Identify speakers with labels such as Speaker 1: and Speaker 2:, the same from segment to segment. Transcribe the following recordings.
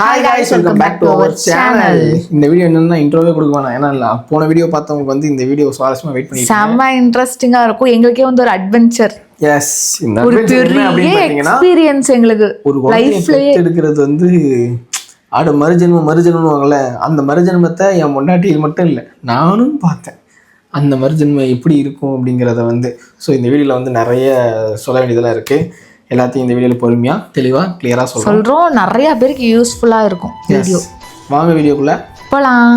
Speaker 1: Hi guys welcome back to our channel இந்த video என்னன்னா இன்ட்ரோவே கொடுக்க வேணாம். ஏன்னா இல்ல போன வீடியோ பார்த்தவங்களுக்கு வந்து இந்த வீடியோ சுவாரஸ்யமா வெயிட் பண்ணி
Speaker 2: செம்ம இன்ட்ரெஸ்டிங்கா இருக்கும். எங்களுக்கே வந்து ஒரு அட்வென்ச்சர்
Speaker 1: எஸ் இந்த
Speaker 2: ஒரு பெரிய எக்ஸ்பீரியன்ஸ் எங்களுக்கு.
Speaker 1: ஒரு பெத்து எடுக்கிறது வந்து ஆடு மறுஜென்மம் மறுஜென்மம்வாங்கல்ல அந்த மறுஜென்மத்தை என் முன்னாட்டியில் மட்டும் இல்லை நானும் பார்த்தேன். அந்த மறுஜென்மம் எப்படி இருக்கும் அப்படிங்கிறத வந்து ஸோ இந்த வீடியோவில் வந்து நிறைய சொல்ல வேண்டியதெல்லாம் இருக்குது எல்லாத்தையும் இந்த வீடியோவில் பொறுமையாக தெளிவாக கிளியராக சொல்கிறோம்
Speaker 2: சொல்றோம். நிறைய பேருக்கு யூஸ்ஃபுல்லா இருக்கும் வீடியோ
Speaker 1: வாங்க வீடியோக்குள்ளே.
Speaker 2: போலாம்.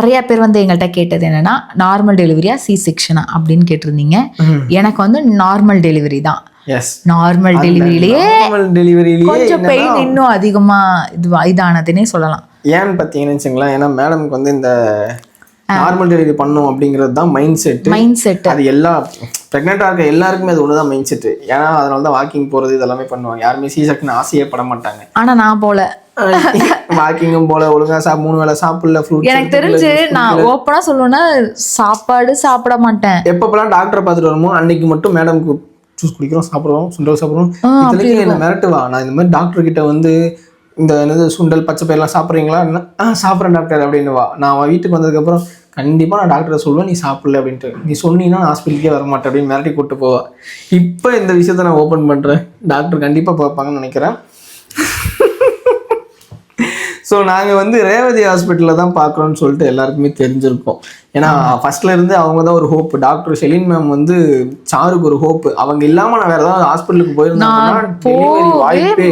Speaker 2: நிறைய பேர் வந்து எங்கள்கிட்ட கேட்டது என்னன்னா நார்மல் டெலிவரியா சி செக்ஷனா அப்படின்னு கேட்டிருந்தீங்க. எனக்கு வந்து நார்மல் டெலிவரி தான்.
Speaker 1: எஸ்
Speaker 2: நார்மல் டெலிவரியிலேயே கொஞ்சம் பெயின் இன்னும் அதிகமா இது இதானதுன்னே சொல்லலாம்.
Speaker 1: ஏன்னு பார்த்தீங்கன்னு வச்சுங்களேன் ஏன்னா மேடம்க்கு வந்து இந்த நார்மல் டெலிவரி பண்ணும் அப்படிங்கிறது தான் மைண்ட் செட்
Speaker 2: மைண்ட் செட்
Speaker 1: அது எல்லா ப்ரெக்னெண்ட்டாக இருக்க எல்லாருக்குமே அது ஒன்று தான் மைண்ட் செட்டு ஏன்னா அதனால தான் வாக்கிங் போகிறது இதெல்லாமே பண்ணுவாங்க. யாருமே சி செக்ஷன் ஆசையே பட மாட்டாங்க.
Speaker 2: ஆனா நான் போல.
Speaker 1: வாக்கிங்கும் போல ஒழுங்கா சா மூணு வேளை சாப்பிடல ஃப்ரூட்
Speaker 2: எனக்கு தெரிஞ்சு நான் ஓப்பனா சொல்லுவேன்னா சாப்பாடு சாப்பிட மாட்டேன்.
Speaker 1: எப்பப்பெல்லாம் டாக்டரை பார்த்துட்டு வருமோ அன்னைக்கு மட்டும் மேடம்க்கு ஜூஸ் குடிக்கிறோம் சாப்பிடுவோம் சுண்டல் சாப்பிடுவோம் இத்தனைக்கும் என்ன மிரட்டுவா. நான் இந்த மாதிரி டாக்டர் கிட்ட வந்து இந்த என்னது சுண்டல் பச்சை பயிரெல்லாம் சாப்பிட்றீங்களா? ஆ சாப்பிட்றேன் டாக்டர் அப்படின்னுவா. நான் அவன் வீட்டுக்கு வந்ததுக்கப்புறம் கண்டிப்பாக நான் டாக்டரை சொல்லுவேன் நீ சாப்பிடல அப்படின்ட்டு. நீ சொன்னீங்கன்னா நான் ஹாஸ்பிட்டலுக்கே வர மாட்டேன் அப்படின்னு மிரட்டி கூட்டு போவா. இப்போ இந்த விஷயத்த நான் ஓப்பன் பண்ணுறேன் டாக்டர் கண்டிப்பாக பார்ப்பாங்கன்னு நினைக்கிறேன். ஸோ நாங்கள் வந்து ரேவதி ஹாஸ்பிட்டலில் தான் பார்க்குறோன்னு சொல்லிட்டு எல்லாருக்குமே தெரிஞ்சிருக்கோம். ஏன்னா ஃபர்ஸ்ட்ல இருந்து அவங்க தான் ஒரு ஹோப் டாக்டர் ஷெலின் மேம் வந்து சாருக்கு ஒரு ஹோப் அவங்க இல்லாமல் நான் வேற ஏதாவது ஹாஸ்பிட்டலுக்கு போயிருந்தேன்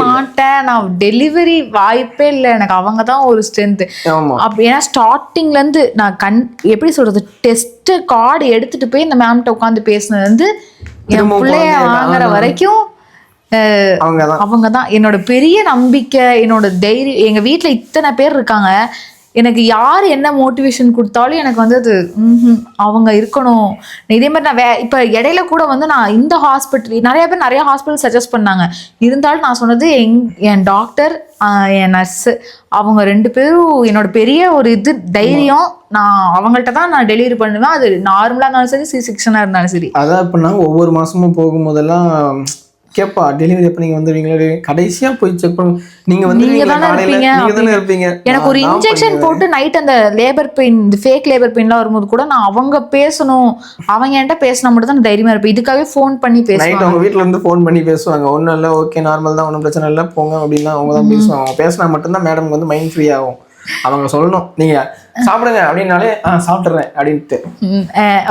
Speaker 2: மாட்டேன். நான் டெலிவரி வாய்ப்பே இல்லை. எனக்கு அவங்க தான் ஒரு ஸ்ட்ரென்த்
Speaker 1: ஆமாம்
Speaker 2: அப்படி ஏன்னா ஸ்டார்டிங்ல இருந்து நான் கண் எப்படி சொல்றது டெஸ்ட் கார்டு எடுத்துட்டு போய் இந்த மேம்கிட்ட உட்காந்து பேசினது வந்து என் பிள்ளைய வாங்குற வரைக்கும்
Speaker 1: அவங்க தான்
Speaker 2: அவங்க தான் என்னோட பெரிய நம்பிக்கை என்னோட தைரியம் எங்க வீட்ல இத்தனை பேர் இருக்காங்க. எனக்கு யார் என்ன மோட்டிவேஷன் கொடுத்தாலும் எனக்கு வந்து அது அவங்க இருக்கணும். இதே மாதிரி நான் வே இப்போ இடையில கூட வந்து நான் இந்த ஹாஸ்பிட்டல் நிறைய பேர் நிறைய ஹாஸ்பிட்டல் சஜஸ்ட் பண்ணாங்க. இருந்தாலும் நான் சொன்னது எங் என் டாக்டர் என் நர்ஸு அவங்க ரெண்டு பேரும் என்னோட பெரிய ஒரு இது தைரியம். நான் அவங்கள்ட்ட தான் நான் டெலிவரி பண்ணுவேன். அது நார்மலாக இருந்தாலும் சரி சி செக்ஷனாக இருந்தாலும் சரி.
Speaker 1: அதான் நாங்கள் ஒவ்வொரு மாசமும் போகும்போதெல்லாம் கேட்பா டெலிவரி எப்போ நீங்கள் வந்துடுவீங்களா கடைசியாக போய் செக் பண்ண. நீங்கள் வந்து
Speaker 2: நீங்க தானே இருப்பீங்க.
Speaker 1: நீங்கள் தானே இருப்பீங்க.
Speaker 2: எனக்கு ஒரு இன்ஜெக்ஷன் போட்டு நைட் அந்த லேபர் பெயின் இந்த ஃபேக் லேபர் பெயின்லாம் வரும்போது கூட நான் அவங்க பேசணும். அவங்க என்கிட்ட பேசினா மட்டும் தான் நான் தைரியமா இருப்பேன். இதுக்காகவே ஃபோன் பண்ணி
Speaker 1: நைட்
Speaker 2: பேசுவாங்க.
Speaker 1: அவங்க வீட்ல இருந்து ஃபோன் பண்ணி பேசுவாங்க. ஒன்றும் இல்லை ஓகே நார்மல் தான் ஒன்றும் பிரச்சனை இல்லை போங்க அப்படின்னா அவங்க தான் பேசுவாங்க. பேசினா மட்டும்தான் மேடம் வந்து மைண்ட் ஃப்ரீ ஆகும். அவங்க சொல்லணும். நீங்க சாப்பிடுங்க அப்படின்னாலே ஆ சாப்பிட்றேன் அப்படின்ட்டு.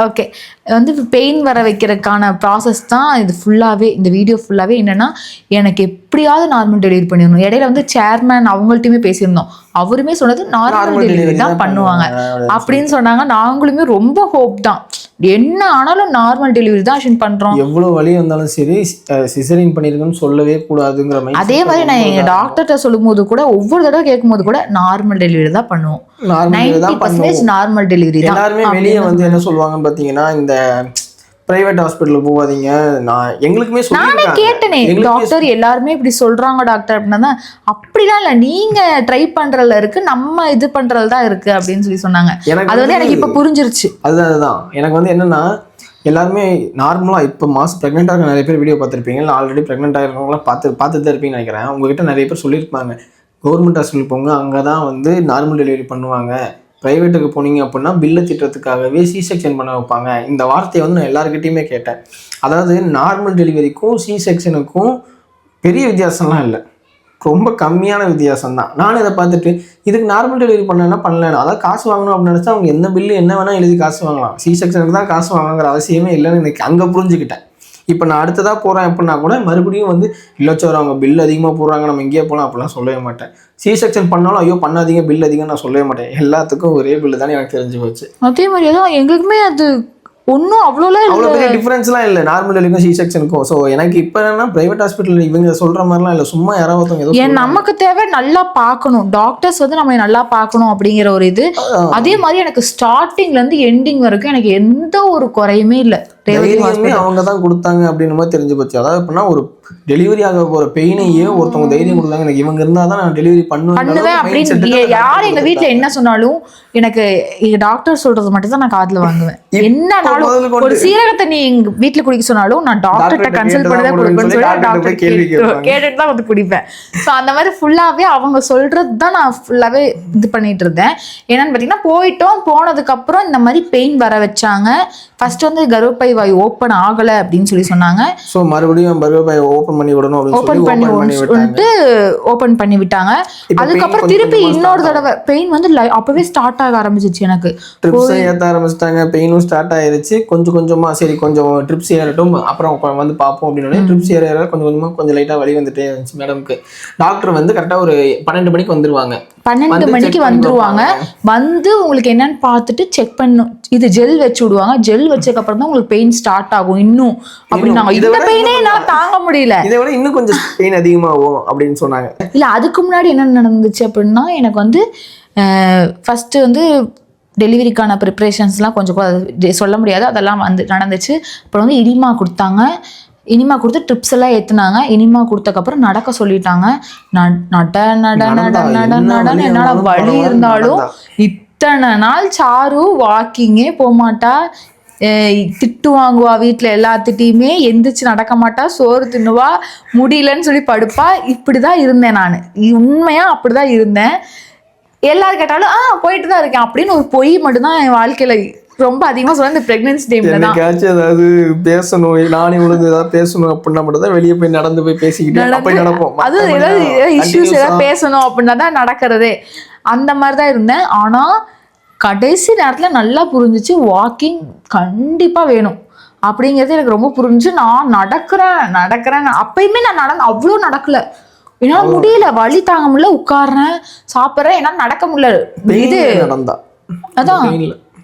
Speaker 2: ஓகே. வந்து பெயின் வர வைக்கிறதுக்கான ப்ராசஸ் தான் இது ஃபுல்லாகவே இந்த வீடியோ ஃபுல்லாகவே என்னன்னா எனக்கு எப்படியாவது நார்மல் டெலிவரி பண்ணிடணும். இடையில வந்து சேர்மேன் அவங்கள்ட்டையுமே பேசியிருந்தோம். அவருமே சொன்னது நார்மல் டெலிவரி தான் பண்ணுவாங்க. அப்படின்னு சொன்னாங்க. நாங்களுமே ரொம்ப ஹோப் தான். என்ன ஆனாலும் நார்மல் டெலிவரி தான் அஷன் பண்றோம்.
Speaker 1: எவ்வளவு வலி வந்தாலும் சரி சிசரிங் பண்ணிருக்குன்னு சொல்லவே கூடாதுங்கிற mind
Speaker 2: அதே மாதிரி நான் எங்க டாக்டர்கிட்ட சொல்லும்போது கூட ஒவ்வொரு தடவை கேட்கும்போது கூட நார்மல் டெலிவரி தான் பண்ணுவோம்.
Speaker 1: நார்மல்
Speaker 2: நைன்டி
Speaker 1: தான்
Speaker 2: நார்மல் டெலிவரி தான்.
Speaker 1: எல்லாருமே வெளியே வந்து என்ன சொல்லுவாங்கன்னு பார்த்தீங்கன்னா இந்த பிரைவேட் ஹாஸ்பிட்டலுக்கு போகாதீங்க. நான் எங்களுக்குமே
Speaker 2: நானே கேட்டனே டாக்டர் எல்லாருமே இப்படி சொல்றாங்க டாக்டர் அப்படின்னா அப்படிலாம் இல்ல நீங்க ட்ரை பண்றதுல இருக்கு நம்ம இது பண்றதுல தான் இருக்கு அப்படின்னு சொல்லி சொன்னாங்க. அது வந்து எனக்கு இப்ப புரிஞ்சிருச்சு.
Speaker 1: அதுதான் அதுதான். எனக்கு வந்து என்னன்னா எல்லாருமே நார்மலாக இப்போ மாதம் ப்ரெக்னெண்ட்டாக இருக்க நிறைய பேர் வீடியோ பார்த்துருப்பீங்க. இல்லை ஆல்ரெடி ப்ரெக்னெண்ட்டாக இருக்கவங்களாம் பார்த்து பார்த்துட்டு தான் இருப்பீங்கன்னு நினைக்கிறேன். உங்ககிட்ட நிறைய பேர் சொல்லியிருப்பாங்க. கவர்மெண்ட் ஹாஸ்பிட்டல் போங்க அங்கே தான் வந்து நார்மல் டெலிவரி பண்ணுவாங்க. ப்ரைவேட்டுக்கு போனீங்க அப்படின்னா பில்லை திட்டத்துக்காகவே சி செக்ஷன் பண்ண வைப்பாங்க. இந்த வார்த்தையை வந்து நான் எல்லாருக்கிட்டையுமே கேட்டேன். அதாவது நார்மல் டெலிவரிக்கும் சி செக்ஷனுக்கும் பெரிய வித்தியாசம்லாம் இல்லை. ரொம்ப கம்மியான வித்தியாசம் தான் நானும் இதை பார்த்துட்டு இதுக்கு நார்மல் டெலிவரி பண்ணேன்னா பண்ணல அதான் காசு வாங்கணும் அப்படின்னு நினச்சா அவங்க எந்த பில்லு என்ன வேணால் எழுதி காசு வாங்கலாம். சி செக்ஷனுக்கு தான் காசு வாங்கணுங்கிற அவசியமே இல்லைன்னு எனக்கு அங்கே புரிஞ்சுக்கிட்டேன். இப்போ நான் அடுத்ததாக போகிறேன் அப்படின்னா கூட மறுபடியும் வந்து இல்லச்சோர் அவங்க பில் அதிகமாக போடுறாங்க நம்ம இங்கேயே போகலாம் அப்படிலாம் சொல்லவே மாட்டேன். சி செக்ஷன் பண்ணாலும் ஐயோ பண்ணாதீங்க பில் அதிகம் நான் சொல்லவே மாட்டேன். எல்லாத்துக்கும் ஒரே பில்லு தானே எனக்கு தெரிஞ்சு போச்சு.
Speaker 2: அதே மாதிரி தான் எங்களுக்குமே அது ஒன்றும் அவ்வளோலாம் இல்லை.
Speaker 1: அவ்வளோ பெரிய டிஃப்ரென்ஸ்லாம் இல்லை. நார்மல் டெலிவரிக்கும் சி செக்ஷனுக்கும் ஸோ எனக்கு இப்போ என்னன்னா ப்ரைவேட் ஹாஸ்பிட்டல் இவங்க சொல்கிற மாதிரிலாம் இல்லை. சும்மா யாராவது ஒருத்தவங்க
Speaker 2: ஏன் நமக்கு தேவை நல்லா பார்க்கணும். டாக்டர்ஸ் வந்து நம்ம நல்லா பார்க்கணும் அப்படிங்கிற ஒரு இது. அதே மாதிரி எனக்கு ஸ்டார்டிங்ல இருந்து எண்டிங் வரைக்கும் எனக்கு எந்த ஒரு குறையுமே இல்லை.
Speaker 1: தைரியமே அவங்க தான் கொடுத்தாங்க அப்படின்னு மாதிரி தெரிஞ்சு போச்சு. அதாவது எப்படின்னா ஒரு டெலிவரி ஆக போற பெயினையே ஒருத்தவங்க தைரியம் கொடுத்தாங்க எனக்கு இவங்க இருந்தா தான் நான் டெலிவரி பண்ணுவேன்
Speaker 2: அப்படின்னு யார் எங்க வீட்ல என்ன சொன்னாலும் எனக்கு டாக்டர் சொல்றது மட்டும் தான் நான் காதுல வாங்குவேன். என்னனாலும் ஒரு சீரகத்தை நீ எங்க வீட்ல குடிக்க சொன்னாலும் நான் டாக்டர்கிட்ட கன்சல்ட் பண்ணி தான் கொடுப்பேன்னு சொல்லி டாக்டர். கேட்டுட்டு தான் வந்து குடிப்பேன். ஸோ அந்த மாதிரி ஃபுல்லாவே அவங்க சொல்றது தான் நான் ஃபுல்லாவே இது பண்ணிட்டு இருந்தேன். என்னன்னு பார்த்தீங்கன்னா போயிட்டோம். போனதுக்கு அப்புறம் இந்த மாதிரி பெயின் வர வச்சாங்க. ஃபர்ஸ்ட் வந்து கர்ப்பப்பை வாய் ஓப்பன் ஆகல அப்படின்னு சொல்லி சொன்னாங்க.
Speaker 1: ஸோ மறுபடியும் பர்கர் ஓப்பன் பண்ணி விடணும் ஓப்பன் பண்ணி
Speaker 2: வந்துட்டு ஓபன் பண்ணி விட்டாங்க. அதுக்கப்புறம் திருப்பி இன்னொரு தடவை பெயின் வந்து அப்பவே ஸ்டார்ட் ஆக ஆரம்பிச்சிச்சு எனக்கு.
Speaker 1: ட்ரிப்ஸ் ஏற்ற ஆரம்பிச்சிட்டாங்க பெயினும் ஸ்டார்ட் ஆயிருச்சு. கொஞ்சம் கொஞ்சமா சரி கொஞ்சம் ட்ரிப்ஸ் ஏறட்டும் அப்புறம் வந்து பார்ப்போம் அப்படின்னு ட்ரிப்ஸ் ஏற கொஞ்சம் கொஞ்சமா கொஞ்சம் லைட்டா வலி வந்துட்டே இருந்துச்சு மேடம்க்கு டாக்டர் வந்து கரெக்டா ஒரு பன்னெண்டு மணிக்கு வந்துருவாங்க.
Speaker 2: பன்னெண்டு மணிக்கு வந்துருவாங்க. வந்து உங்களுக்கு என்னன்னு பார்த்துட்டு செக் பண்ணும் இது ஜெல் வச்சு விடுவாங்க. ஜெல் வச்சதுக்கு அப்புறம் தான் உங்களுக்கு பெயின் ஸ்டார்ட் ஆகும் இன்னும். அப்படின்னாங்க இந்த பெயினே என்னால தாங்க முடியல.
Speaker 1: இதை விட இன்னும் கொஞ்சம் பெயின் அதிகமாகும் அப்படின்னு சொன்னாங்க.
Speaker 2: இல்ல அதுக்கு முன்னாடி என்ன நடந்துச்சு அப்படின்னா எனக்கு வந்து ஃபர்ஸ்ட் வந்து டெலிவரிக்கான ப்ரிப்ரேஷன்ஸ்லாம் கொஞ்சம் சொல்ல முடியாது. அதெல்லாம் வந்து நடந்துச்சு. அப்புறம் வந்து இனிமா கொடுத்தாங்க. இனிமா கொடுத்து ட்ரிப்ஸ் எல்லாம் ஏத்துனாங்க. இனிமா கொடுத்தக்கப்புறம் நடக்க சொல்லிட்டாங்க. நட நட நட நட நடன்னு
Speaker 1: வலி
Speaker 2: என்னால
Speaker 1: இருந்தாலும்.
Speaker 2: இத்தனை நாள் சாரு வாக்கிங்கே போகமாட்டா திட்டு வாங்குவா வீட்டில் எல்லாத்திட்டையுமே. எந்திரிச்சு நடக்க மாட்டா. சோறு தின்னுவா. முடியலன்னு சொல்லி படுப்பா. இப்படிதான் இருந்தேன் நான். உண்மையா அப்படிதான் இருந்தேன். எல்லாரும் கேட்டாலும் ஆ போயிட்டு தான் இருக்கேன். அப்படின்னு ஒரு பொய் மட்டும்தான் என் வாழ்க்கையில ரொம்ப அதிகமா சொல்ல இந்த பிரெக்னன்சி டைம்ல தான்.
Speaker 1: ஏதாவது பேசணும் நானே உழுந்து ஏதாவது பேசணும் அப்படின்னா மட்டும் தான் வெளியே போய் நடந்து போய் பேசிக்கிட்டு போய் நடப்போம்.
Speaker 2: அது ஏதாவது இஷ்யூஸ் ஏதாவது பேசணும் அப்படின்னா தான் நடக்கிறதே. அந்த மாதிரி தான் இருந்தேன். ஆனா கடைசி நேரத்துல நல்லா புரிஞ்சுச்சு வாக்கிங் கண்டிப்பா வேணும். அப்படிங்கிறது எனக்கு ரொம்ப புரிஞ்சு நான் நடக்கிறேன் நடக்கிறேன். அப்பயுமே நான் நடந்து அவ்வளோ நடக்கல. என்னால முடியல. வலி தாங்க முடியல. உட்கார்றேன் சாப்பிட்றேன். என்னால நடக்க முடியல. இது அதான்.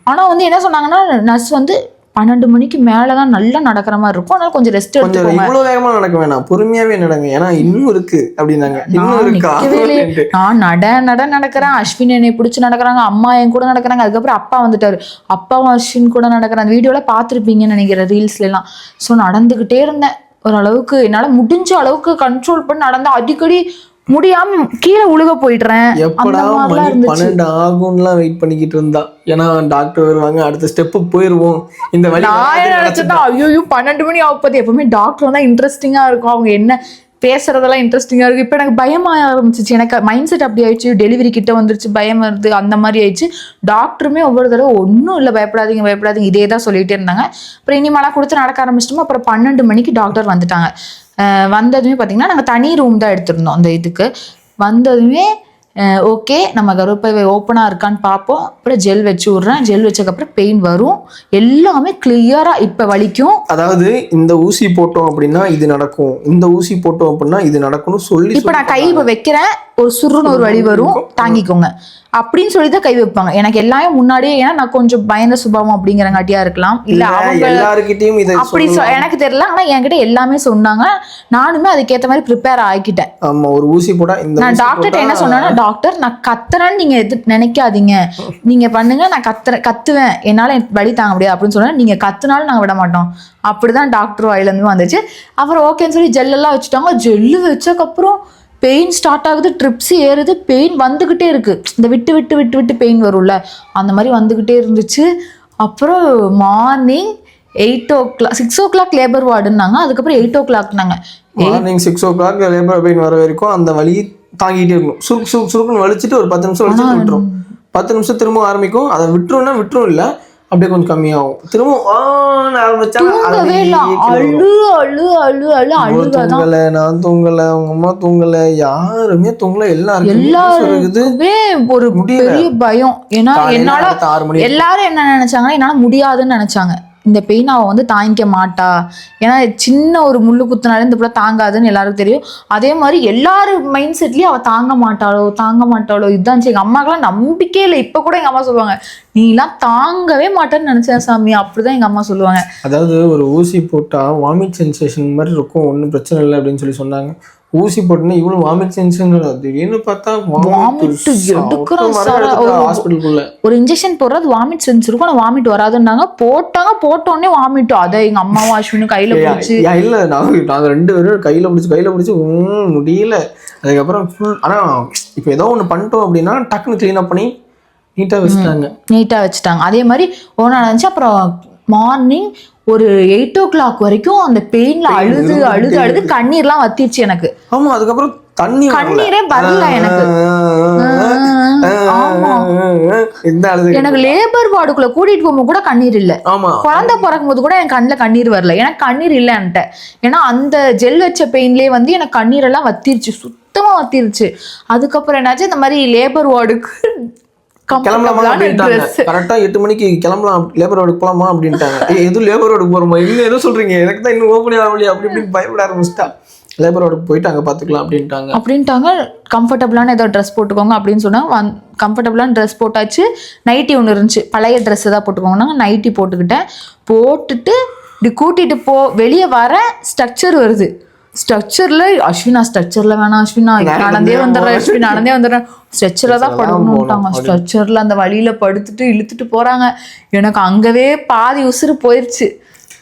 Speaker 1: பெயின்ல
Speaker 2: ஆனா வந்து என்ன சொன்னாங்கன்னா நர்ஸ் வந்து பன்னெண்டு மணிக்கு மேலதான் நல்லா நடக்கிற மாதிரி இருக்கும். அதனால கொஞ்சம் ரெஸ்ட்
Speaker 1: கொஞ்சம்
Speaker 2: எடுத்துக்கோங்க
Speaker 1: இவ்வளவு வேகமா நடக்க வேணாம். பொறுமையாவே நடங்க. ஏன்னா இன்னும் இருக்கு அப்படின்னாங்க. இன்னும்
Speaker 2: நான் நட நட நடக்கிறேன். அஸ்வின் என்னை பிடிச்சி நடக்கிறாங்க. அம்மா என் கூட நடக்கிறாங்க. அதுக்கப்புறம் அப்பா வந்துட்டாரு. அப்பாவும் அஸ்வின் கூட நடக்கிறேன் அந்த வீடியோல பார்த்துருப்பீங்கன்னு நினைக்கிறேன் ரீல்ஸ்ல எல்லாம். ஸோ நடந்துகிட்டே இருந்தேன். ஓரளவுக்கு என்னால முடிஞ்ச அளவுக்கு கண்ட்ரோல் பண்ணி நடந்து அடிக்கடி முடியாம கீழே உழுக போயிடுறேன்.
Speaker 1: எப்படா மணி பன்னெண்டு ஆகும்லாம் வெயிட் பண்ணிக்கிட்டு இருந்தா. ஏன்னா டாக்டர் வருவாங்க அடுத்த ஸ்டெப்பு போயிருவோம். இந்த வழி நினைச்சிட்டா.
Speaker 2: ஐயோ பன்னெண்டு மணி ஆக போகுது. எப்பவுமே டாக்டர் தான் இன்ட்ரெஸ்டிங்கா இருக்கும். அவங்க என்ன பேசுறதெல்லாம் இன்ட்ரெஸ்டிங்கா இருக்கு இப்போ எனக்கு பயமாக ஆரம்பிச்சிச்சு. எனக்கு மைண்ட் செட் அப்படி ஆயிடுச்சு. டெலிவரி கிட்ட வந்துருச்சு. பயம் வருது. அந்த மாதிரி ஆயிடுச்சு. டாக்டருமே ஒவ்வொரு தடவை ஒன்றும் இல்லை. பயப்படாதீங்க பயப்படாதீங்க. இதே தான் சொல்லிட்டே இருந்தாங்க. அப்புறம் இனிமேலாம் கொடுத்து நடக்க ஆரம்பிச்சிட்டோம் அப்புறம் பன்னெண்டு மணிக்கு டாக்டர் வந்துட்டாங்க. வந்ததுமே பார்த்தீங்கன்னா நாங்கள் தனி ரூம் தான் எடுத்திருந்தோம் அந்த இதுக்கு. வந்ததுமே ஓகே நம்ம கருப்பை ஓப்பனாக இருக்கான்னு பார்ப்போம் அப்புறம் ஜெல் வச்சு விட்றேன். ஜெல் வச்சதுக்கப்புறம் பெயின் வரும். எல்லாமே கிளியராக இப்போ வலிக்கும்.
Speaker 1: அதாவது இந்த ஊசி போட்டோம் அப்படின்னா இது நடக்கும். இந்த ஊசி போட்டோம் அப்படின்னா இது நடக்கும்னு சொல்லி
Speaker 2: இப்போ நான் கை இப்போ வைக்கிறேன். ஒரு சுருன்னு ஒரு வழி வரும். தாங்கிக்கோங்க. அப்படின்னு சொல்லி தான் கை வைப்பாங்க. எனக்கு எல்லாமே முன்னாடியே ஏன்னா நான் கொஞ்சம் பயந்த சுபாவம் அப்படிங்கிறங்காட்டியா இருக்கலாம். இல்ல அவங்க
Speaker 1: எல்லாருக்கிட்டையும்
Speaker 2: அப்படி எனக்கு தெரியல ஆனா என்கிட்ட எல்லாமே சொன்னாங்க. நானுமே அதுக்கேற்ற மாதிரி ப்ரிப்பேர் ஆகிக்கிட்டேன்.
Speaker 1: ஆமா ஒரு ஊசி இந்த
Speaker 2: நான்
Speaker 1: போட்டா
Speaker 2: என்ன சொன்னேன்னா டாக்டர் நான் கத்துறேன்னு நீங்க எது நினைக்காதீங்க. நீங்க பண்ணுங்க நான் கத்துற கத்துவேன். என்னால வலி தாங்க முடியாது. அப்படின்னு சொன்னா நீங்க கத்துனாலும் நாங்க விட மாட்டோம். அப்படிதான் டாக்டர் வாயில இருந்து வந்துச்சு. அப்புறம் ஓகேன்னு சொல்லி ஜெல் எல்லாம் வச்சுட்டாங்க. ஜெல்லு வச்சதுக்கப்புறம் பெயின் ஸ்டார்ட் ஆகுது ட்ரிப்ஸ் ஏறுது பெயின் வந்துகிட்டே இருக்கு. இந்த விட்டு விட்டு விட்டு விட்டு பெயின் வரும்ல. அந்த மாதிரி வந்துகிட்டே இருந்துச்சு. அப்புறம் morning eight o'clock six o'clock labour வார்டுன்னாங்க. அதுக்கப்புறம் எயிட் ஓ கிளாக்னாங்க
Speaker 1: morning six o'clock labour pain வர வரைக்கும் அந்த வலி தாங்கிட்டே இருக்கும். சுருக்கு சுருக்கு சுருக்குன்னு வலிச்சிட்டு ஒரு பத்து நிமிஷம் வலிச்சிட்டு விட்டுரும். பத்து நிமிஷம் திரும்ப ஆரம்பிக்கும். அதை விட்டுரும்னா விட்டுரும் இல்ல. அப்படியே கொஞ்சம் கம்மியாகும். திரும்ப ஆன்னு ஆரம்பிச்சா
Speaker 2: அழு அழு அழு அழு அழுகாதான்.
Speaker 1: தூங்கல நான் தூங்கல அவங்க அம்மா தூங்கல யாருமே தூங்கல இருக்குது?
Speaker 2: எல்லாருக்குமே ஒரு. பெரிய பயம். ஏன்னா என்னால எல்லாரும் என்ன நினைச்சாங்கன்னா என்னால முடியாதுன்னு நினைச்சாங்க. இந்த பெயின் அவள் வந்து தாங்கிக்க மாட்டா. ஏன்னா சின்ன ஒரு முள்ளு குத்துனாலே இந்த பிள்ளை தாங்காதுன்னு எல்லாருக்கும் தெரியும். அதே மாதிரி எல்லாரும் மைண்ட் செட்லேயும் அவள் தாங்க மாட்டாளோ தாங்க மாட்டாளோ இதுதான் எங்கள் அம்மாக்கெல்லாம் நம்பிக்கையே இல்லை. இப்போ கூட எங்கள் அம்மா சொல்லுவாங்க நீலாம் தாங்கவே மாட்டேன்னு நினச்சேன் சாமி? அப்படிதான் எங்கள் அம்மா சொல்லுவாங்க.
Speaker 1: அதாவது ஒரு ஊசி போட்டால் வாமிட் சென்சேஷன் மாதிரி இருக்கும். ஒன்றும் பிரச்சனை இல்லை அப்படின்னு சொல்லி சொன்னாங்க. ஊசி போட்டுன்னு இவளும் வாமிட் சென்ஷன் திடீர்னு பார்த்தா
Speaker 2: Vomit எடுக்குறான் சார்.
Speaker 1: ஹாஸ்பிட்டலுக்குள்ள
Speaker 2: ஒரு இன்ஜெக்ஷன் போடுறது வாமிட் சென்ஸ் இருக்கும் ஆனால் வாமிட் வராதுன்னாங்க. போட்டாங்க போட்ட உடனே வாமிட் அதை எங்க அம்மாவும் அஸ்வினும் கையில பிடிச்சி.
Speaker 1: இல்ல நாங்க நாங்க ரெண்டு பேரும் கையில பிடிச்சி கையில பிடிச்சி முடியல. அதுக்கப்புறம் ஃபுல் ஆனா இப்போ ஏதோ ஒண்ணு பண்ணிட்டோம் அப்படின்னா டக்குன்னு க்ளீன் அப் பண்ணி நீட்டா வச்சுட்டாங்க.
Speaker 2: நீட்டா வச்சுட்டாங்க. அதே மாதிரி ஒன்றா நடந்துச்சு. அப்புறம் மார்னிங் ஒரு எயிட் ஓ கிளாக் வரைக்கும் அந்த பெயின்ல அழுது அழுது அழுது கண்ணீர்லாம் வத்திருச்சு எனக்கு.
Speaker 1: ஆமா அதுக்கப்புறம் தண்ணி.
Speaker 2: கண்ணீரே வரல எனக்கு. எனக்கு லேபர் வார்டுக்குள்ள கூட்டிட்டு போகும்போது கூட கண்ணீர் இல்ல. குழந்தை பிறக்கும் போது கூட என் கண்ணில் கண்ணீர் வரல. எனக்கு கண்ணீர் இல்லை என்கிட்ட. ஏன்னா அந்த ஜெல் வச்ச பெயின்லேயே வந்து எனக்கு கண்ணீர் எல்லாம் வத்திருச்சு. சுத்தமா வத்திருச்சு. அதுக்கப்புறம் என்னாச்சு? இந்த மாதிரி லேபர் வார்டுக்கு
Speaker 1: கரெக்டா எட்டு மணிக்கு கிளம்பலாம் லேபர் ரோடு போலாமா அப்படின்ட்டாங்க. எதுவும் லேபர் ரோடு போறோமா? இல்ல ஏதோ சொல்றீங்க? எனக்கு தான் இன்னும் ஓப்பனே ஆகலையே அப்படி இப்படி பயப்பட ஆரம்பிச்சிட்டா. லேபர் ரோடு போயிட்டு அங்க பாத்துக்கலாம் அப்படின்ட்டாங்க.
Speaker 2: அப்படின்ட்டாங்க. கம்ஃபர்டபுளான ஏதோ ட்ரெஸ் போட்டுக்கோங்க அப்படின்னு சொன்னா வந் கம்ஃபர்டபுளான ட்ரெஸ் போட்டாச்சு. நைட்டி ஒன்று இருந்துச்சு. பழைய ட்ரெஸ் தான் போட்டுக்கோங்கன்னா நைட்டி போட்டுக்கிட்டேன். போட்டுட்டு இப்படி கூட்டிட்டு போ வெளியே வர ஸ்ட்ரக்சர் வருது. ஸ்ட்ரக்சர்ல அஸ்வினா ஸ்ட்ரக்சர்ல வேணாம் அஸ்வினா. நடந்தே வந்துடுறேன் அஸ்வின் நடந்தே வந்துடுறேன். ஸ்ட்ரக்சர்ல தான் படுக்கணும்ட்டாங்க ஸ்ட்ரக்சர்ல அந்த வழியில படுத்துட்டு இழுத்துட்டு போறாங்க. எனக்கு அங்கவே பாதி உசுறு போயிருச்சு.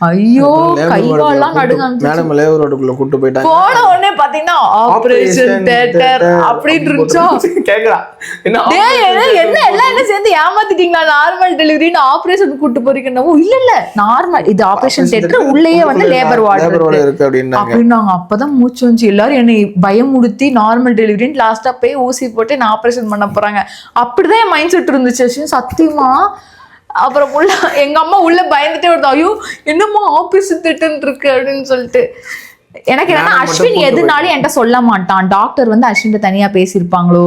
Speaker 2: ஐயோ கை கால்லாம் நடுங்க
Speaker 1: மேடம் லேபர் ரோடுக்குள்ள கூட்டு போயிட்டாங்க.
Speaker 2: போன உடனே பாத்தீங்கன்னா ஆபரேஷன் தியேட்டர் அப்படின்னு இருந்துச்சா?
Speaker 1: கேக்குறா. என்ன
Speaker 2: என்ன என்ன எல்லாம் என்ன சேர்ந்து ஏமாத்திட்டீங்களா? நார்மல் டெலிவரின்னு ஆபரேஷன் கூட்டு போறீங்கன்னா இல்ல இல்ல நார்மல் இது ஆபரேஷன் தியேட்டர் உள்ளேயே வந்து லேபர் வார்டு
Speaker 1: இருக்கு. அப்படின்னாங்க.
Speaker 2: அப்பதான் மூச்சு வந்துச்சு. எல்லாரும் என்னை பயமுடுத்தி நார்மல் டெலிவரின்னு லாஸ்டா போய் ஊசி போட்டு நான் ஆபரேஷன் பண்ண போறாங்க. அப்படிதான் என் மைண்ட் செட் இருந்துச்சு. சத்தியமா அப்புறம் உள்ள எங்க அம்மா உள்ள பயந்துட்டே வருது ஐயோ என்னம்மா ஆபரேஷன் திட்டம் இருக்கு அப்படின்னு சொல்லிட்டு. எனக்கு என்னன்னா அஸ்வின் எதுனாலும் என்கிட்ட சொல்ல மாட்டான். டாக்டர் வந்து அஸ்வின்ட்ட தனியா பேசியிருப்பாங்களோ?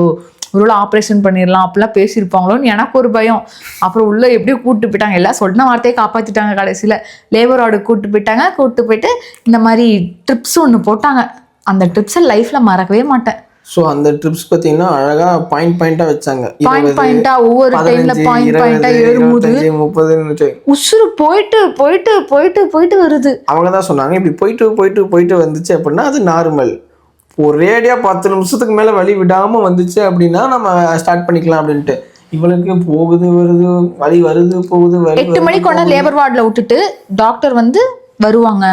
Speaker 2: ஒருவேளை ஆப்ரேஷன் பண்ணிடலாம் அப்படிலாம் பேசியிருப்பாங்களோன்னு எனக்கு ஒரு பயம். அப்புறம் உள்ள எப்படியோ கூட்டு போயிட்டாங்க. எல்லாம் சொன்ன வார்த்தையை காப்பாத்திட்டாங்க கடைசியில. லேபர் வார்டு கூட்டு போயிட்டாங்க. கூட்டு போயிட்டு இந்த மாதிரி ட்ரிப்ஸ் ஒன்று போட்டாங்க. அந்த ட்ரிப்ஸை லைஃப்ல மறக்கவே மாட்டேன்.
Speaker 1: சோ அந்த ட்ரிப்ஸ் பாத்தீங்கன்னா அழகா பாயிண்ட் பாயிண்டா வச்சாங்க.
Speaker 2: பாயிண்ட் பாயிண்டா ஒவ்வொரு டைம்ல பாயிண்ட் பாயிண்டா
Speaker 1: இருபத்தஞ்சு, முப்பதுன்னு
Speaker 2: உசுறு போயிட்டு போயிட்டு போயிட்டு போயிட்டு வருது.
Speaker 1: அவங்க தான் சொன்னாங்க இப்படி போயிட்டு போயிட்டு போயிட்டு வந்துச்சு அப்படின்னா அது நார்மல் ஒரேடியா பத்து நிமிஷத்துக்கு மேல வலி விடாம வந்துச்சு அப்படின்னா நம்ம ஸ்டார்ட் பண்ணிக்கலாம் அப்படின்ட்டு. இவளுக்கு போகுது வருது வலி வருது போகுது
Speaker 2: எட்டு மணிக்கு கொண்டு லேபர் வார்டில் விட்டுட்டு டாக்டர் வந்து வருவாங்க.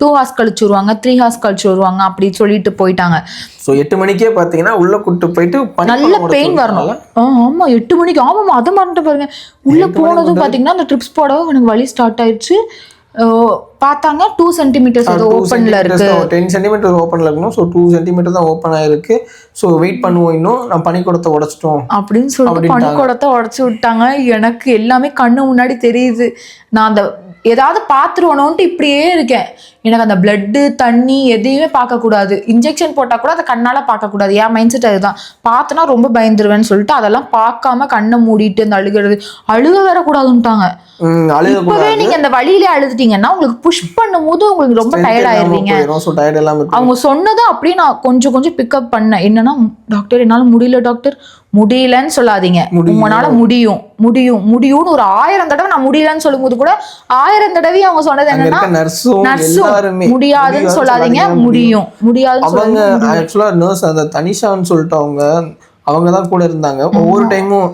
Speaker 2: டூ ஹார்ஸ் கழிச்சு வருவாங்க த்ரீ ஹார்ஸ் கழிச்சு வருவாங்க அப்படி சொல்லிட்டு போயிட்டாங்க.
Speaker 1: ஸோ எட்டு மணிக்கே பார்த்தீங்கன்னா உள்ள கூட்டு போயிட்டு
Speaker 2: நல்ல பெயின் வரணும்.
Speaker 1: விட்டாங்க.
Speaker 2: ஆ, ஆமா எட்டு மணிக்கு ஆமாமா அதை மறந்துட்டு பாருங்க. உள்ள போனதும் பாத்தீங்கன்னா அந்த ட்ரிப்ஸ் போடவும் எனக்கு வலி ஸ்டார்ட் ஆயிடுச்சு. பார்த்தாங்க டூ சென்டிமீட்டர்ஸ் ஏதோ ஓப்பன்ல இருக்கு.
Speaker 1: 10 சென்டிமீட்டர் ஓப்பன்ல இருக்கணும். ஸோ டூ சென்டிமீட்டர் தான் ஓப்பன் ஆயிருக்கு. ஸோ வெயிட் பண்ணுவோம் இன்னும். நான் பனிக்கூடத்தை உடைச்சிட்டோம்.
Speaker 2: அப்படின்னு சொல்லிட்டு பனிக்கூடத்தை உடச்சு விட்டாங்க. எனக்கு எல்லாமே கண்ணு முன்னாடி தெரியுது. நான் அந்த ஏதாவது பார்த்துருவணும்ட்டு இப்படியே இருக்கேன். எனக்கு அந்த பிளட்டு தண்ணி எதையுமே பார்க்கக்கூடாது. இன்ஜெக்ஷன் போட்டால் கூட அதை கண்ணால் பார்க்கக்கூடாது. என் மைண்ட் செட் அதுதான். பார்த்தனா ரொம்ப பயந்துருவேன்னு சொல்லிட்டு அதெல்லாம் பார்க்காம கண்ணை மூடிட்டு அந்த அழுகிறது. அழுக வரக்கூடாதுன்ட்டாங்க இப்பவே நீங்க அந்த வழியிலே அழுதுட்டீங்கன்னா உங்களுக்கு புஷ் பண்ணும்போது உங்களுக்கு ரொம்ப டயர்ட் ஆயிருவீங்க. அவங்க சொன்னதை அப்படியே நான் கொஞ்சம் கொஞ்சம் பிக்கப் பண்ணேன். என்னன்னா டாக்டர் என்னால முடியல டாக்டர் முடியலன்னு சொல்லாதீங்க. உங்களால முடியும். முடியும். முடியும்னு ஒரு ஆயிரம் தடவை நான் முடியலன்னு சொல்லும்போது கூட ஆயிரம் தடவையும் அவங்க சொன்னது என்னன்னா
Speaker 1: நர்ஸும்
Speaker 2: முடியாதுன்னு சொல்லாதீங்க. முடியும். முடியாதுன்னு
Speaker 1: ஆக்சுவலா நர்ஸ் அந்த தனிஷான்னு சொல்லிட்டு அவங்க அவங்க தான் கூட இருந்தாங்க. ஒவ்வொரு டைமும்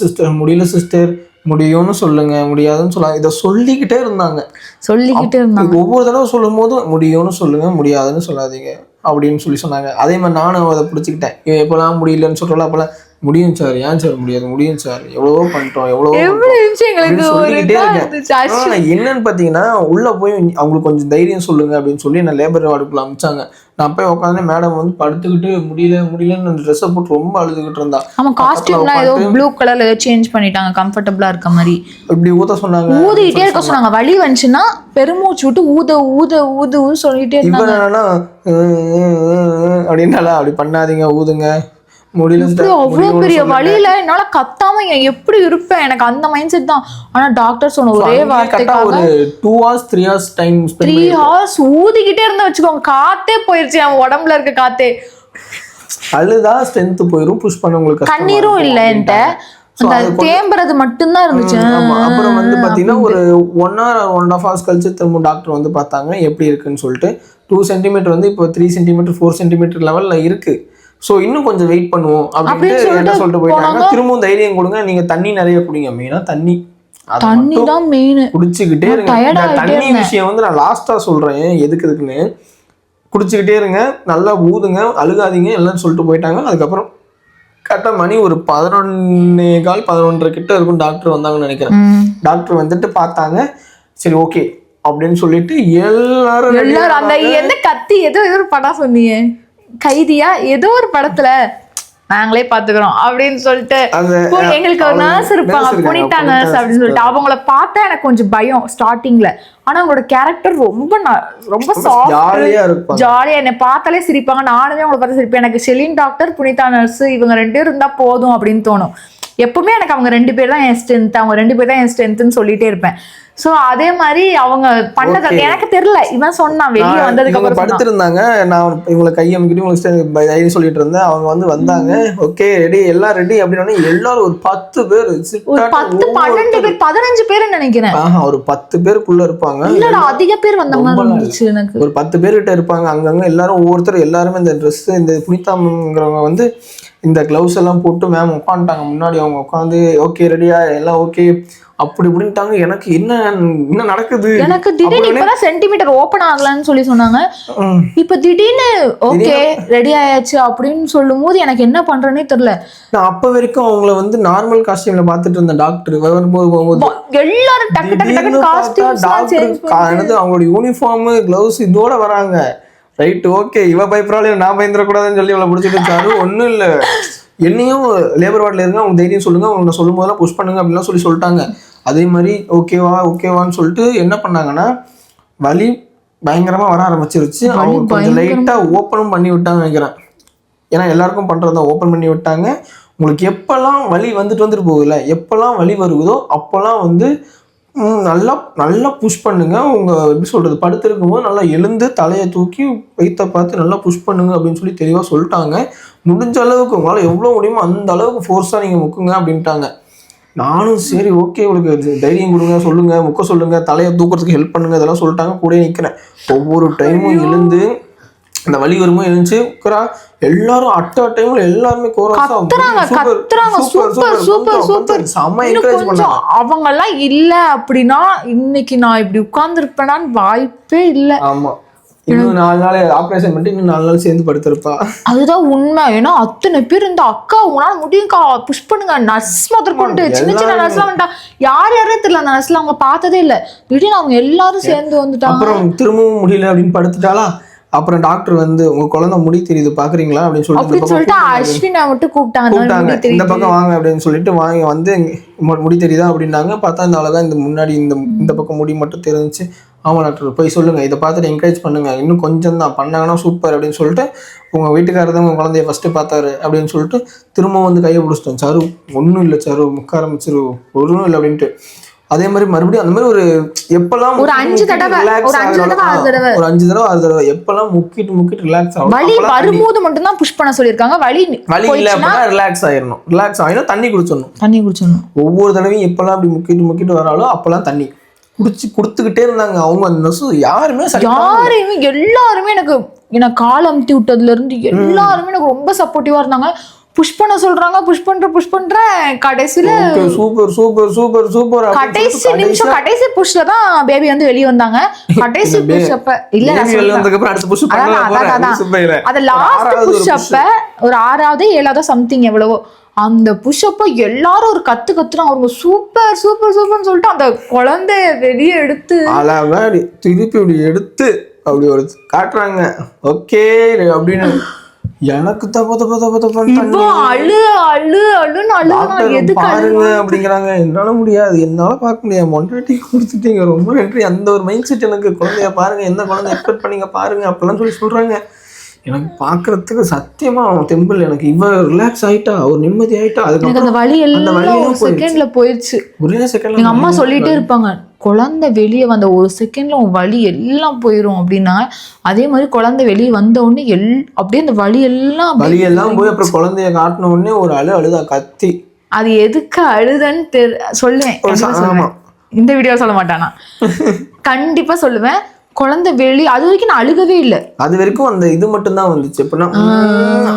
Speaker 1: சிஸ்டர் முடியல சிஸ்டர் முடியும்னு சொல்லுங்க முடியாதுன்னு சொல்லாங்க. இதை சொல்லிக்கிட்டே இருந்தாங்க.
Speaker 2: சொல்லிக்கிட்டு இருந்தாங்க.
Speaker 1: ஒவ்வொரு தடவை சொல்லும் போதும் முடியும்னு சொல்லுங்க முடியாதுன்னு சொல்லாதீங்க. அப்படின்னு சொல்லி சொன்னாங்க. அதே மாதிரி நானும் அதை பிடிச்சிக்கிட்டேன். எப்பெல்லாம் முடியலன்னு சொல்றல அப்பெல்லாம் முடியும் சார் ஏன் சார் முடியாது? முடியும் சார். எவ்வளவோ பண்ணிட்டோம் எவ்வளவோ என்னன்னு பாத்தீங்கன்னா உள்ள போய் அவங்களுக்கு கொஞ்சம் தைரியம் சொல்லுங்க அப்படின்னு சொல்லி நான் லேபர் வார்டுக்குள்ள அமிச்சாங்க. நான் போய் உட்காந்து மேடம் வந்து படுத்துக்கிட்டு முடியல முடியலன்னு ட்ரெஸ்ஸை போட்டு ரொம்ப அழுதுகிட்டு இருந்தா.
Speaker 2: ஆமா காஸ்டியூம்லாம் ஏதோ ப்ளூ கலர்ல ஏதோ சேஞ்ச் பண்ணிட்டாங்க கம்ஃபர்டபுளா இருக்க மாதிரி.
Speaker 1: இப்படி ஊத்த சொன்னாங்க
Speaker 2: ஊதிக்கிட்டே இருக்க சொன்னாங்க. வலி வந்துச்சுன்னா பெருமூச்சு விட்டு ஊத ஊத ஊது ஊது சொல்லிட்டே இருந்தாங்க.
Speaker 1: இவன் என்னன்னா அப்படின்னால அப்படி பண்ணாதீங்க ஊதுங்க.
Speaker 2: அவ்வளவு பெரிய. வழியில என்னால கத்தாம எப்படி இருப்பேன்? எனக்கு அந்த மைண்ட் செட் தான். ஆனா டாக்டர் சொன்ன ஒரே வார்த்தைக்காக
Speaker 1: ஒரு two hours three hours time
Speaker 2: three hours ஊதிக்கிட்டே இருந்தா வச்சுக்கோங்க. காத்தே போயிருச்சு. அவன் உடம்புல இருக்க காத்தே.
Speaker 1: அழுதா ஸ்ட்ரென்த் போயிரும். புஷ் பண்ண உங்களுக்கு
Speaker 2: கண்ணீரும்
Speaker 1: இருக்கும்.
Speaker 2: இல்ல என்கிட்ட. தேம்புறது மட்டும்தான் இருந்துச்சு.
Speaker 1: அப்புறம் வந்து பாத்தீங்கன்னா ஒரு one hour one half hours கழிச்சு திரும்ப டாக்டர் வந்து பார்த்தாங்க. எப்படி இருக்குன்னு சொல்லிட்டு. டூ சென்டிமீட்டர் வந்து இப்போ த்ரீ சென்டிமீட்டர் ஃபோர் சென்டிமீட்டர் லெவல்ல இருக்கு. ஸோ இன்னும் கொஞ்சம் வெயிட் பண்ணுவோம் அப்படின்ட்டு என்ன சொல்லிட்டு போயிட்டாங்க. திரும்பவும் தைரியம் கொடுங்க நீங்க தண்ணி நிறைய குடிங்க. மெயினா தண்ணி.
Speaker 2: தண்ணி தான் மெயின்
Speaker 1: குடிச்சுக்கிட்டே இருங்க. தண்ணி விஷயம் வந்து நான் லாஸ்டா சொல்றேன். எதுக்கு எதுக்குன்னு. குடிச்சுக்கிட்டே இருங்க. நல்லா ஊதுங்க. அழுகாதீங்க. எல்லாம் சொல்லிட்டு போயிட்டாங்க. அதுக்கப்புறம் கரெக்டாக மணி ஒரு பதினொன்னே கால் பதினொன்றரை கிட்ட இருக்கும் டாக்டர் வந்தாங்கன்னு நினைக்கிறேன். டாக்டர் வந்துட்டு பார்த்தாங்க. சரி ஓகே அப்படின்னு சொல்லிட்டு எல்லாரும்
Speaker 2: எல்லாரும் அந்த எந்த கத்தி ஏதோ ஒரு படம் சொன்னீங்க. கைதியா? ஏதோ ஒரு படத்துல நாங்களே பாத்துக்கிறோம் அப்படின்னு சொல்லிட்டு எங்களுக்கு ஒரு நர்ஸ் இருப்பாங்க புனிதா நர்ஸ் அப்படின்னு சொல்லிட்டு. அவங்கள பார்த்தா எனக்கு கொஞ்சம் பயம் ஸ்டார்டிங்ல ஆனா அவங்களோட கேரக்டர் ரொம்ப ரொம்ப சாஃப்ட்
Speaker 1: ஜாலியா
Speaker 2: என்னை பார்த்தாலே சிரிப்பாங்க. நானுமே அவங்கள பார்த்து சிரிப்பேன். எனக்கு செலின் டாக்டர் புனிதா நர்ஸ் இவங்க ரெண்டு பேரும் இருந்தா போதும் அப்படின்னு தோணும். எப்பவுமே எனக்கு அவங்க ரெண்டு பேர் தான் என் ஸ்ட்ரென்த் அவங்க ரெண்டு பேர் தான் என் ஸ்ட்ரென்த்னு சொல்லிட்டே இருப்பேன். சோ அதே மாதிரி அவங்க பண்ணது. எனக்கு தெரியல. இவன் சொன்னான் வெளியே வந்ததுக்கு அப்புறம்.
Speaker 1: படுத்திருந்தாங்க. நான் இவங்களை கை அமுக்கிட்டு உங்களுக்கு சொல்லிட்டு இருந்தேன். அவங்க வந்து வந்தாங்க. ஓகே ரெடி எல்லாம் ரெடி அப்படின்னு எல்லாரும் ஒரு பத்து பேர்
Speaker 2: பத்து பன்னெண்டு பேர் பதினஞ்சு பேர் நினைக்கிறேன்.
Speaker 1: ஒரு பத்து பேருக்குள்ள இருப்பாங்க.
Speaker 2: இல்லடா அதிக பேர் வந்த மாதிரி இருந்துச்சு எனக்கு.
Speaker 1: ஒரு பத்து பேர்கிட்ட இருப்பாங்க. அங்கங்க எல்லாரும் ஒவ்வொருத்தர் எல்லாருமே இந்த ட்ரெஸ் இந்த புனிதாங்கிறவங்க வந்து இந்த க்ளவுஸ் எல்லாம் போட்டு மேம் உட்காந்துட்டாங்க. முன்னாடி அவங்க உட்காந்து ஓகே ரெடியா எல்லாம் ஓகே அப்படி இப்படின்ட்டாங்க. எனக்கு என்ன என்ன நடக்குது?
Speaker 2: எனக்கு திடீர்னு இப்பதான் சென்டிமீட்டர் ஓபன் ஆகலன்னு சொல்லி சொன்னாங்க. இப்ப திடீர்னு ஓகே ரெடி ஆயாச்சு அப்படின்னு சொல்லும் போது எனக்கு என்ன பண்றேனே தெரியல.
Speaker 1: நான் அப்ப வரைக்கும் அவங்கள வந்து நார்மல் காஸ்டியூம்ல பார்த்துட்டு இருந்த டாக்டர் வரும்போது போகும்போது
Speaker 2: எல்லாரும் டக்கு டக்கு டக்கு
Speaker 1: என்னது அவங்களோட யூனிஃபார்ம் கிளவுஸ் இதோட வராங்க. ரைட் ஓகே இவ பயப்படாலே நான் பயந்துடக்கூடாதுன்னு சொல்லி இவளை பிடிச்சிட்டு இருக்காரு ஒன்றும் இல்லை. என்னையும் லேபர் வார்டில் இருங்க அவங்க தைரியம் சொல்லுங்க அவங்க சொல்லும் போதெல்லாம் புஷ் பண்ணுங்க அப்படின்லாம் சொல்லி சொல்லிட்டாங்க. அதே மாதிரி ஓகேவா ஓகேவான்னு சொல்லிட்டு என்ன பண்ணாங்கன்னா வலி பயங்கரமா வர ஆரம்பிச்சிருச்சு. அவங்க கொஞ்சம் லைட்டா ஓப்பனும் பண்ணி விட்டாங்க நினைக்கிறேன். ஏன்னா எல்லாருக்கும் பண்றத ஓப்பன் பண்ணி விட்டாங்க. உங்களுக்கு எப்பெல்லாம் வலி வந்துட்டு வந்துட்டு போகுதுல்ல எப்பெல்லாம் வலி வருகுதோ அப்போல்லாம் வந்து நல்லா நல்லா புஷ் பண்ணுங்க. உங்க எப்படி சொல்றது படுத்திருக்கும் போது நல்லா எழுந்து தலையை தூக்கி வைத்த பார்த்து நல்லா புஷ் பண்ணுங்க அப்படின்னு சொல்லி தெளிவாக சொல்லிட்டாங்க. முடிஞ்ச அளவுக்கு உங்களால் எவ்வளோ முடியுமோ அந்த அளவுக்கு ஃபோர்ஸாக நீங்கள் முக்குங்க அப்படின்ட்டாங்க. நானும் சரி ஓகே உங்களுக்கு தைரியம் கொடுங்க சொல்லுங்க முக்க சொல்லுங்க தலையை தூக்குறதுக்கு ஹெல்ப் பண்ணுங்க இதெல்லாம் சொல்லிட்டாங்க கூட நிற்கிறேன் ஒவ்வொரு டைமும் எழுந்து அந்த வலி வரும்போது எழுந்துச்சு உட்கிறா எல்லாரும் அட்ட டைம்ல எல்லாருமே
Speaker 2: கத்துறாங்க கத்துறாங்க சூப்பர் சூப்பர் சூப்பர்
Speaker 1: என்கரேஜ் பண்ணாங்க.
Speaker 2: அவங்க எல்லாம் இல்ல அப்படின்னா இன்னைக்கு நான் இப்படி உட்கார்ந்துருப்பேனான்னு வாய்ப்பே இல்ல.
Speaker 1: ஆமா. இன்னும் நாலு நாள் ஆபரேஷன் பண்ணிட்டு இன்னும் நாலு நாள் சேர்ந்து படுத்திருப்பா.
Speaker 2: அதுதான் உண்மை. ஏன்னா அத்தனை பேர் இந்த அக்கா உங்களால முடியும்க்கா புஷ் பண்ணுங்க. நர்ஸ் முதற்கொண்டு சின்ன சின்ன. நர்ஸ்லாம் வந்துட்டா. யார் யாரே தெரியல அந்த நர்ஸ்ல அவங்க பார்த்ததே இல்ல. திடீர்னு அவங்க எல்லாரும் சேர்ந்து வந்துட்டாங்க.
Speaker 1: அப்புறம் திரும்பவும் முடியல அப்படின்னு படுத்துட்டாளா? அப்புறம் டாக்டர் வந்து உங்க குழந்தை முடி தெரியுது பாக்குறீங்களா அப்படின்னு சொல்லிட்டு
Speaker 2: அஸ்வினை மட்டும் கூப்பிட்டாங்க. இந்த.
Speaker 1: பக்கம் வாங்க அப்படின்னு சொல்லிட்டு வாங்கி வந்து முடி தெரியுதா? அப்படின்னாங்க. பார்த்தா இந்த அழகா இந்த முன்னாடி இந்த இந்த பக்கம் முடி மட்டும் தெரிஞ்சுச்சு. ஆமா டாக்டர். போய் சொல்லுங்க. இதை பார்த்துட்டு என்கரேஜ் பண்ணுங்க. இன்னும் கொஞ்சம் தான் பண்ணாங்கன்னா சூப்பர் அப்படின்னு சொல்லிட்டு உங்க வீட்டுக்காரர் தான் உங்க குழந்தைய ஃபர்ஸ்ட் பார்த்தாரு அப்படின்னு சொல்லிட்டு திரும்ப வந்து கையை பிடிச்சிட்டோம் சாரு ஒன்றும் இல்லை சாரு. முக்க ஆரம்பிச்சிரு. ஒன்றும் இல்லை அப்படின்ட்டு. அதே மாதிரி மறுபடியும் அந்த மாதிரி ஒரு எப்பெல்லாம்
Speaker 2: ஒரு அஞ்சு தடவை, ஒரு அஞ்சு. தடவை, ஆறு தடவை.
Speaker 1: ஒரு அஞ்சு தடவை ஆறு தடவை. எப்பெல்லாம் முக்கிட்டு முக்கிட்டு ரிலாக்ஸ் ஆகும்
Speaker 2: வலி வரும்போது மட்டும்தான் புஷ் பண்ண சொல்லியிருக்காங்க. வலி
Speaker 1: வலி இல்ல அப்படின்னா ரிலாக்ஸ் ஆயிடணும். ரிலாக்ஸ் ஆகினா தண்ணி குடிச்சிடணும்.
Speaker 2: தண்ணி குடிச்சிடணும்.
Speaker 1: ஒவ்வொரு தடவையும் எப்பெல்லாம் அப்படி முக்கிட்டு முக்கிட்டு வராலோ அப்பெல்லாம் தண்ணி. குடிச்சு கொடுத்துக்கிட்டே இருந்தாங்க. அவங்க அந்த யாருமே
Speaker 2: யாரையுமே எல்லாருமே எனக்கு எனக்கு கால் அமுத்தி விட்டதுல இருந்து எல்லாருமே எனக்கு ரொம்ப சப்போர்ட்டிவா இருந்தாங்க. புஷ் பண்ண சொல்றாங்க புஷ் பண்ற புஷ் பண்றேன் கடைசியில
Speaker 1: சூப்பர் சூப்பர் சூப்பர் சூப்பர்
Speaker 2: கடைசி நிமிஷம் கடைசி புஷ்ல தான் பேபி வந்து வெளிய வந்தாங்க. கடைசி புஷ் அப்ப இல்ல சொல்றேன்.
Speaker 1: வந்ததுக்கு அப்புறம் அடுத்து புஷ்
Speaker 2: அதான்,
Speaker 1: பண்ண
Speaker 2: அதான்,
Speaker 1: போறேன்.
Speaker 2: அதான்.
Speaker 1: சுப்பையில.
Speaker 2: அது லாஸ்ட் புஷ். அப்ப ஒரு ஆறாவது ஏழாவது சம்திங் எவ்வளவோ. அந்த புஷ் அப்ப எல்லாரும் ஒரு கத்து கத்துறாங்க அவங்க சூப்பர் சூப்பர் சூப்பர்னு சொல்லிட்டு அந்த குழந்தைய வெளியே எடுத்து
Speaker 1: அழகா அப்படி திருப்பி இப்படி எடுத்து அப்படி ஒரு காட்டுறாங்க. ஓகே அப்படின்னு. எனக்கு தப்ப தப்ப தப்ப
Speaker 2: இவ்வளோ அழு அழு அழுன்னு எதுக்கு
Speaker 1: பாருங்க அப்படிங்கிறாங்க. என்னால முடியாது. என்னால பார்க்க முடியாது. மொண்டாட்டி கொடுத்துட்டீங்க. ரொம்ப நன்றி அந்த ஒரு மைண்ட் செட் எனக்கு. குழந்தைய பாருங்க. எந்த குழந்தை எக்ஸ்பெக்ட் பண்ணீங்க? பாருங்க. அப்படிலாம் சொல்லி சொல்றாங்க. எனக்கு பார்க்கறதுக்கு சத்தியமா அவன் தெம்பிள் எனக்கு இவ ரிலாக்ஸ் ஆயிட்டா ஒரு நிம்மதி ஆயிட்டா
Speaker 2: எனக்கு அந்த வலி எல்லாம் செகண்ட்ல போயிடுச்சு
Speaker 1: ஒரே செகண்ட்ல
Speaker 2: எங்க அம்மா சொல்லிட்டே இருப்பாங்க குழந்தை வெளியே வந்த ஒரு செகண்ட்ல உன் வலி எல்லாம் போயிடும் அப்படின்னா அதே மாதிரி குழந்தை வெளியே வந்த உடனே எல் அப்படியே அந்த வலி எல்லாம்
Speaker 1: வலி எல்லாம் போய் அப்புறம் குழந்தைய காட்டின உடனே ஒரு அழு அழுதா கத்தி.
Speaker 2: அது எதுக்கு அழுதன்னு கண்டிப்பா சொல்லுவேன். இந்த வீடியோ சொல்ல மாட்டானா. கண்டிப்பா சொல்லுவேன். குழந்தை வெளி அது வரைக்கும் நான் அழுகவே இல்லை.
Speaker 1: அது வரைக்கும் அந்த இது மட்டும்தான் வந்துச்சு. எப்படின்னா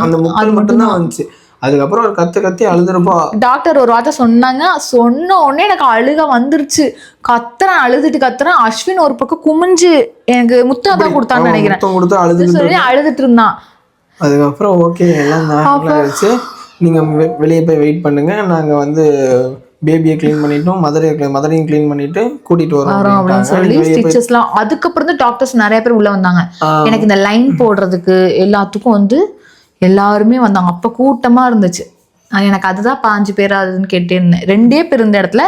Speaker 1: அந்த முக்கல் மட்டும்தான் வந்துச்சு. அதுக்கப்புறம் ஒரு கத்து கத்தி அழுதுருப்பா.
Speaker 2: டாக்டர் ஒரு வார்த்தை சொன்னாங்க. சொன்ன உடனே எனக்கு அழுக வந்துருச்சு. கத்துறேன் அழுதுட்டு கத்துறேன். அஸ்வின் ஒரு பக்கம் குமிஞ்சு எனக்கு முத்தம் தான் கொடுத்தான்னு நினைக்கிறேன்.
Speaker 1: கொடுத்து அழுதுகிட்டு
Speaker 2: சொல்லி அழுதுட்டு இருந்தான்.
Speaker 1: அதுக்கப்புறம் ஓகே எல்லாம் நீங்கள் வெளியே போய் வெயிட் பண்ணுங்க. நாங்கள் வந்து பேபியை க்ளீன் பண்ணிட்டோம் மதரை மதரையும் க்ளீன் பண்ணிட்டு கூட்டிட்டு வரோம்
Speaker 2: அப்படின்னு. சொல்லி ஸ்டிச்சஸ்லாம் அதுக்கப்புறம் தான் டாக்டர்ஸ் நிறைய பேர் உள்ள வந்தாங்க. எனக்கு இந்த லைன் போடுறதுக்கு எல்லாத்துக்கும் வந்து எல்லாருமே வந்தாங்க. அப்ப கூட்டமா இருந்துச்சு. எனக்கு அதுதான் பாஞ்சு பேரா அதுன்னு கேட்டே இருந்தேன். ரெண்டே பேர் இருந்த இடத்துல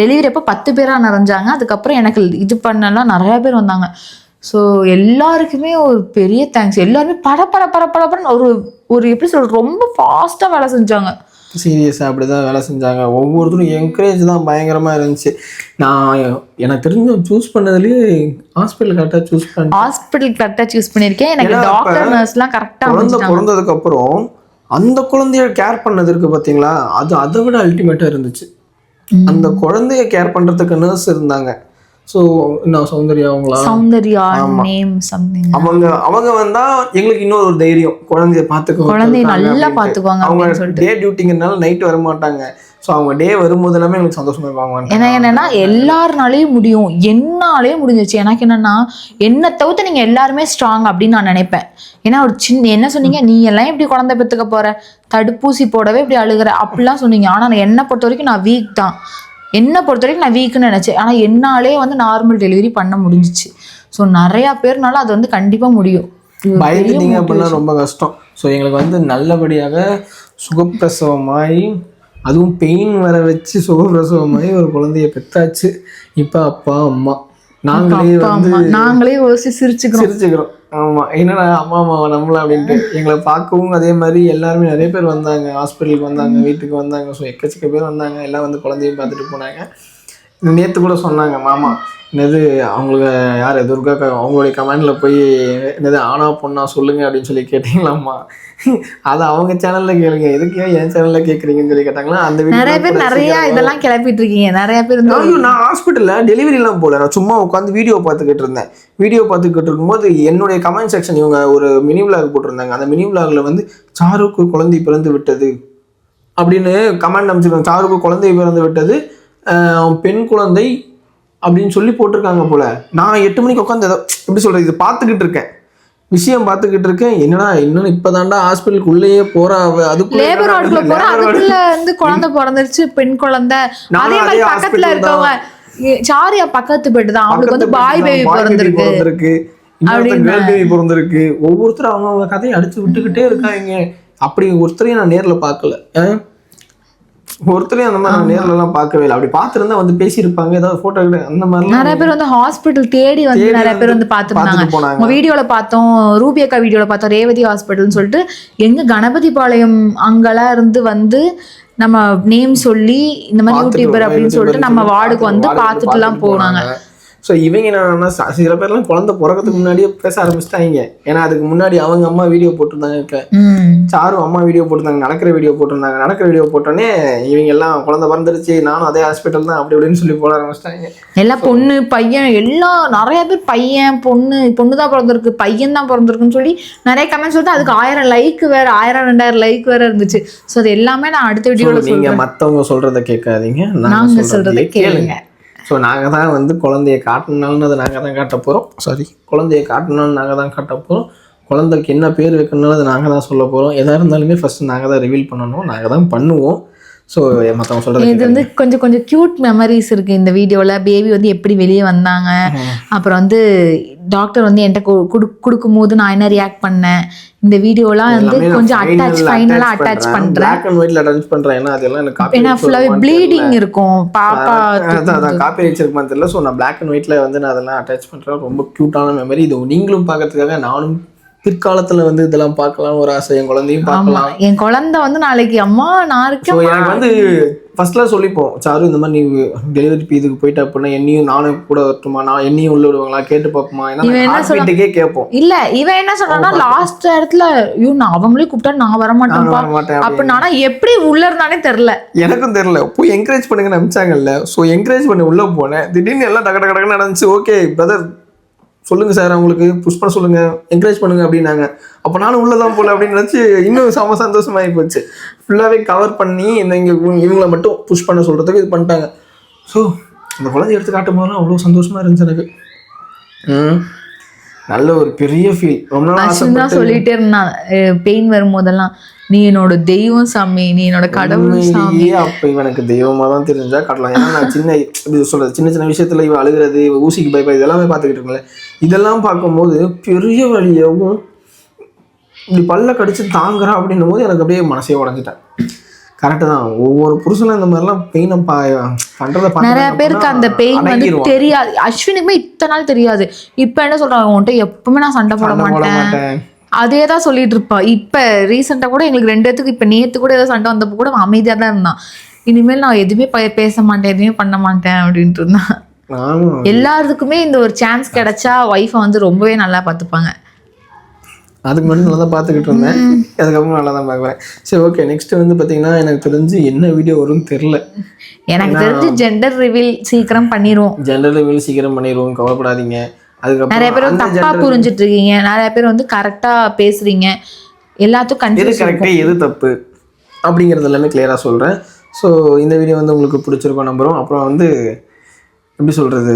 Speaker 2: டெலிவரி அப்போ பத்து பேரா நிறைஞ்சாங்க அதுக்கப்புறம் எனக்கு இது பண்ணலாம் நிறைய பேர் வந்தாங்க. ஸோ எல்லாருக்குமே ஒரு பெரிய தேங்க்ஸ் எல்லாருமே பட பட பட பட படன்னு ஒரு ஒரு எப்படி சொல்றது ரொம்ப ஃபாஸ்ட்டாக வேலை செஞ்சாங்க.
Speaker 1: சீரியஸாக அப்படி தான் வேலை செஞ்சாங்க. ஒவ்வொருத்தரும் என்கரேஜ் தான் பயங்கரமாக இருந்துச்சு. நான் எனக்கு தெரிஞ்ச சூஸ் பண்ணதுலேயே ஹாஸ்பிட்டல் கரெக்டாக சூஸ் பண்ணேன்
Speaker 2: ஹாஸ்பிட்டல் கரெக்டாக சூஸ் பண்ணியிருக்கேன். எனக்கு டாக்டர் நர்ஸ்லாம் கரெக்டாக
Speaker 1: குழந்தை பிறந்ததுக்கு அப்புறம் அந்த குழந்தைய கேர் பண்ணது இருக்கு பார்த்தீங்களா அது அதை விட அல்டிமேட்டாக இருந்துச்சு. அந்த குழந்தைய கேர் பண்ணுறதுக்கு நர்ஸ் இருந்தாங்க. ஸோ இன்னும் சௌந்தர்யா அவங்களா?
Speaker 2: சௌந்தர்யா நேம் சம்திங்
Speaker 1: அவங்க அவங்க வந்தா எங்களுக்கு இன்னொரு ஒரு தைரியம். குழந்தைய பார்த்துக்க
Speaker 2: குழந்தைய நல்லா
Speaker 1: அப்படின்ட்டு.
Speaker 2: பாத்துக்குவாங்க
Speaker 1: அவங்க டே டியூட்டிங்கிறனால நைட் வர மாட்டாங்க. ஸோ அவங்க டே வரும்போது எல்லாமே எங்களுக்கு சந்தோஷமா இருப்பாங்க
Speaker 2: ஏன்னா என்னன்னா எல்லாருனாலையும் முடியும். என்னாலே முடிஞ்சிச்சு எனக்கு என்னன்னா என்ன தவிர்த்து நீங்க எல்லாருமே ஸ்ட்ராங் அப்படின்னு நான் நினைப்பேன். ஏன்னா ஒரு சின்ன என்ன சொன்னீங்க? நீ எல்லாம் இப்படி குழந்தை பெத்துக்க போற? தடுப்பூசி போடவே இப்படி அழுகுற? அப்படிலாம் சொன்னீங்க. ஆனா நான் என்னை பொறுத்த வரைக்கும் நான் வீக் தான். என்னை பொறுத்த வரைக்கும் நான் வீக்குன்னு நினைச்சேன். ஆனா என்னாலே வந்து நார்மல் டெலிவரி பண்ண முடிஞ்சிச்சு. ஸோ நிறைய பேர்னால அது வந்து கண்டிப்பா முடியும்.
Speaker 1: பயந்துட்டீங்க அப்படின்னா ரொம்ப கஷ்டம். ஸோ எங்களுக்கு வந்து நல்லபடியாக சுகப்பிரசவமாயி அதுவும் பெயின் வர வச்சு சுகப்பிரசவமாயி ஒரு குழந்தைய பெத்தாச்சு. இப்போ அப்பா அம்மா. நாங்களே வந்து
Speaker 2: நாங்களே யோசிச்சு சிரிச்சுக்கிறோம்.
Speaker 1: சிரிச்சுக்கிறோம். ஆமாம் என்னடா அம்மா அம்மாவை நம்மள அப்படின்ட்டு. எங்களை பார்க்கவும் அதே மாதிரி எல்லாருமே நிறைய பேர் வந்தாங்க. ஹாஸ்பிட்டலுக்கு வந்தாங்க வீட்டுக்கு வந்தாங்க. ஸோ எக்கச்சக்க பேர் வந்தாங்க. எல்லாம் வந்து குழந்தையும் பார்த்துட்டு போனாங்க. நேற்று கூட சொன்னாங்க மாமா என்னது அவங்களுக்கு யார் துர்கா அவங்களுடைய கமெண்ட்ல போய் என்னது ஆனா பொண்ணா சொல்லுங்க அப்படின்னு சொல்லி கேட்டீங்களாம்மா. அதை அவங்க சேனல்ல கேளுங்க. எதுக்கு ஏன் என் சேனல்ல கேட்குறீங்கன்னு சொல்லி கேட்டாங்களா அந்த
Speaker 2: நிறைய பேர் நிறைய இதெல்லாம் கிளப்பிட்டு இருக்கீங்க நிறைய பேர்
Speaker 1: ஐயோ நான் ஹாஸ்பிட்டலில் டெலிவரிலாம் போகல நான் சும்மா உட்காந்து வீடியோ பார்த்துக்கிட்டு இருந்தேன். வீடியோ பார்த்துக்கிட்டு இருக்கும்போது என்னுடைய கமெண்ட் செக்ஷன் இவங்க ஒரு மினி விளாக் போட்டிருந்தாங்க. அந்த மினி விளாக்ல வந்து சாருக்கு குழந்தை பிறந்து விட்டது அப்படின்னு கமெண்ட் அமைச்சிருக்காங்க சாருக்கு குழந்தை பிறந்து விட்டது பெண் குழந்தை அப்படின்னு சொல்லி போட்டிருக்காங்க போல. நான் எட்டு மணிக்கு உட்காந்து எப்படி சொல்றது இது பார்த்துக்கிட்டு இருக்கேன். விஷயம் பார்த்துக்கிட்டு இருக்கேன். என்னடா இன்னும் இப்போதான்டா ஹாஸ்பிட்டலுக்கு உள்ளேயே போறா அதுக்குள்ளே
Speaker 2: லேபர் வார்டுக்குள்ள போற. அதுக்குள்ள வந்து குழந்தை பிறந்துருச்சு பெண் குழந்தை. அதே மாதிரி பக்கத்துல இருக்கவங்க சாரியா பக்கத்து பெட் தான். அவளுக்கு வந்து பாய் பேபி பிறந்திருக்கு.
Speaker 1: கேர்ள் பேபி பிறந்திருக்கு. ஒவ்வொருத்தரும் அவங்க அவங்க கதையை அடிச்சு விட்டுக்கிட்டே இருக்காங்க. அப்படி ஒருத்தரையும் நான் நேர்ல பார்க்கல? ஒருத்தரையும் அந்த மாதிரி நேர்ல எல்லாம் பார்க்கவே இல்லை. அப்படி பார்த்திருந்தா வந்து பேசியிருப்பாங்க. ஏதாவது போட்டோ அந்த மாதிரிலாம்
Speaker 2: நிறைய பேர் வந்து ஹாஸ்பிட்டல் தேடி வந்து நிறைய பேர்
Speaker 1: வந்து
Speaker 2: பார்த்துருந்தாங்க. வீடியோல பார்த்தோம் ரூபி அக்கா வீடியோல பார்த்தோம் ரேவதி ஹாஸ்பிட்டல்னு சொல்லிட்டு. எங்க கணபதி பாளையம் அங்கெல்லாம் இருந்து வந்து நம்ம நேம் சொல்லி இந்த மாதிரி யூடியூபர் அப்படின்னு சொல்லிட்டு நம்ம வார்டுக்கு வந்து பார்த்துட்டுலாம் போனாங்க.
Speaker 1: ஸோ இவங்க என்னன்னா சில பேர்லாம் குழந்தை பிறக்கிறதுக்கு முன்னாடியே பேச ஆரம்பிச்சிட்டாங்க. ஏன்னா அதுக்கு முன்னாடி அவங்க அம்மா வீடியோ போட்டிருந்தாங்க இப்ப
Speaker 2: ம்.
Speaker 1: சாரு அம்மா வீடியோ போட்டிருந்தாங்க நடக்கிற வீடியோ போட்டிருந்தாங்க. நடக்கிற வீடியோ போட்டோன்னே இவங்க எல்லாம் குழந்தை பிறந்துருச்சு நானும் அதே ஹாஸ்பிட்டல் தான் அப்படி இப்படின்னு சொல்லி போட ஆரம்பிச்சிட்டாங்க.
Speaker 2: எல்லாம் பொண்ணு பையன் எல்லாம் நிறைய பேர் பையன் பொண்ணு பொண்ணு தான் பிறந்திருக்கு பையன் தான் பிறந்திருக்குன்னு சொல்லி நிறைய கமெண்ட்ஸ் வந்து அதுக்கு ஆயிரம் லைக் வேற ஆயிரம் ரெண்டாயிரம் லைக் வேற இருந்துச்சு. ஸோ அது எல்லாமே நான் அடுத்த வீடியோல
Speaker 1: நீங்க மத்தவங்க சொல்றத கேட்காதீங்க.
Speaker 2: நாங்க
Speaker 1: நாங்க
Speaker 2: சொல்றத
Speaker 1: சொல்றதை
Speaker 2: கேளுங்க.
Speaker 1: ஸோ நாங்கள் தான் வந்து குழந்தைய காட்டணும்னாலும் அதை நாங்கள் தான் காட்ட போகிறோம் சாரி குழந்தைய காட்டணும்னு நாங்கள் தான் காட்ட போகிறோம் குழந்தைக்கு என்ன பேர் வைக்கணும்னாலும் அதை நாங்கள் தான் சொல்ல போகிறோம் எதாக இருந்தாலுமே ஃபர்ஸ்ட் நாங்கள் தான் ரிவீல் பண்ணணும். நாங்கள் தான் பண்ணுவோம். ஸோ மற்றவங்க சொல்கிறத
Speaker 2: இது வந்து கொஞ்சம் கொஞ்சம் கியூட் மெமரிஸ் இருக்கு இந்த வீடியோல பேபி வந்து எப்படி வெளியே வந்தாங்க? அப்புறம் வந்து டாக்டர் வந்து என்கிட்ட குடு கொடுக்கும் போது நான் என்ன ரியாக்ட் பண்ணேன்? இந்த வீடியோலாம் வந்து கொஞ்சம் அட்டாச் ஃபைனலாக அட்டாச் பண்றேன்.
Speaker 1: பிளாக் அண்ட் ஒயிட்ல அட்டாச் பண்றேன். ஏன்னா அதெல்லாம் எனக்கு
Speaker 2: ஏன்னா ஃபுல்லாகவே ப்ளீடிங் இருக்கும். பாப்பா
Speaker 1: அதான் அதான் காப்பி வச்சிருக்குமான்னு தெரியல. ஸோ நான் பிளாக் அண்ட் ஒயிட்ல வந்து நான் அதெல்லாம் அட்டாச் பண்றேன். ரொம்ப க்யூட்டான மெமரி இது நீங்களும் பார்க்கறதுக்காக நானும் பிற்காலத்துல வந்து இதெல்லாம் பார்க்கலாம் ஒரு ஆசை. என் குழந்தையும் பார்க்கலாம்.
Speaker 2: என் குழந்தை வந்து நாளைக்கு அம்மா நான் இருக்கேன்
Speaker 1: எனக்கு வந்து ஃபர்ஸ்ட்லாம் சொல்லிப்போம். சாரு இந்த மாதிரி நீ டெலிவரி இதுக்கு போயிட்ட அப்படின்னா என்னையும் நானும் கூட வரட்டுமா? நான் என்னையும் உள்ள விடுவாங்களா? கேட்டு பார்ப்போமா?
Speaker 2: என்ன
Speaker 1: கேட்போம்.
Speaker 2: இல்ல இவன் என்ன சொல்றான்னா லாஸ்ட் இடத்துல ஐயோ நான் அவங்களே கூப்பிட்டா நான்
Speaker 1: வர மாட்டேன்
Speaker 2: அப்ப நானா எப்படி உள்ள இருந்தானே தெரியல.
Speaker 1: எனக்கும் தெரியல. போய் என்கரேஜ் பண்ணுங்கன்னு அனுப்பிச்சாங்கல்ல ஸோ என்கரேஜ் பண்ணி உள்ள போனேன். திடீர்னு எல்லாம் டக்கு டக்கு நடந்துச்சு. ஓகே பிரதர் சொல்லுங்க சார் அவங்களுக்கு புஷ் பண்ண சொல்லுங்க என்கரேஜ் பண்ணுங்க அப்படின்னாங்க. அப்போ நானும் உள்ளதான் போல அப்படின்னு நினச்சி இன்னும் செம சந்தோஷமாகி போச்சு. ஃபுல்லாகவே கவர் பண்ணி இந்த இங்கே இவங்களை மட்டும் புஷ் பண்ண சொல்கிறதுக்கு இது பண்ணிட்டாங்க. ஸோ அந்த குழந்தை எடுத்து காட்டும் போதெல்லாம் அவ்வளோ சந்தோஷமா இருந்துச்சு எனக்கு. நல்ல ஒரு பெரிய ஃபீல் ரொம்ப நாள்
Speaker 2: தான் சொல்லிட்டே இருந்தான் பெயின் வரும்போதெல்லாம் நீ என்னோட தெய்வம் சாமி நீ என்னோட கடவுள் சாமி.
Speaker 1: அப்ப இவனுக்கு தெய்வமா தான் தெரிஞ்சா காட்டலாம். ஏன்னா நான் சின்ன இப்படி சொல்றது சின்ன சின்ன விஷயத்துல இவ அழுகிறது ஊசிக்கு பயப்பா இதெல்லாமே பார்த்துக்கிட்டு இருக்கல இதெல்லாம் பார்க்கும்போது பெரிய வழியாகவும் இப்படி பல்ல கடிச்சு தாங்குறா அப்படின்னும் போது எனக்கு அப்படியே மனசே உடஞ்சிட்டேன். கரெக்டு தான். ஒவ்வொரு புருஷனும் இந்த மாதிரிலாம் பெயினை பா பண்றதை
Speaker 2: நிறைய பேருக்கு அந்த பெயின் வந்து. தெரியாது. அஸ்வினுக்குமே இத்தனை நாள் தெரியாது. இப்ப என்ன சொல்றாங்க உன்கிட்ட எப்பவுமே நான் சண்டை போட மாட்டேன். அதே தான் சொல்லிட்டு இருப்பா. இப்ப ரீசெண்டா கூட எங்களுக்கு ரெண்டு பேத்துக்கு இப்ப நேத்து கூட ஏதோ சண்டை வந்தப்போ கூட அவன் அமைதியா தான் இருந்தான். இனிமேல் நான் எதுவுமே பேச மாட்டேன் எதுவுமே பண்ண மாட்டேன் அப்படின்ட்டு இருந்தான்.
Speaker 1: ஆமா
Speaker 2: எல்லாத்துக்குமே இந்த ஒரு சான்ஸ் கிடைச்சா ஒய்ஃபை வந்து ரொம்பவே நல்லா பார்த்துப்பாங்க.
Speaker 1: அதுக்கு முன்னாடி நல்லா தான் பார்த்துக்கிட்டு இருந்தேன். அதுக்கப்புறம் நல்லா தான் பார்க்குறேன். சரி ஓகே நெக்ஸ்ட் வந்து பார்த்தீங்கன்னா எனக்கு தெரிஞ்சு என்ன வீடியோ வரும்னு தெரில
Speaker 2: எனக்கு தெரிஞ்சு ஜெண்டர் ரிவீல் சீக்கிரம் பண்ணிடுவோம்
Speaker 1: ஜென்ரல் ரிவீல் சீக்கிரம் பண்ணிடுவோம் கவலைப்படாதீங்க. அதுக்கப்புறம்
Speaker 2: நிறைய பேர் தப்பா புரிஞ்சிட்டு இருக்கீங்க நிறைய பேர் வந்து கரெக்டா பேசுறீங்க. எல்லாத்துக்கும் கன்ஃபியூஸ்
Speaker 1: கரெக்டு எது தப்பு அப்படிங்கிறது எல்லாமே கிளியராக சொல்கிறேன் ஸோ இந்த வீடியோ வந்து உங்களுக்கு பிடிச்சிருக்கோம் நம்புறோம். அப்புறம் வந்து எப்படி சொல்கிறது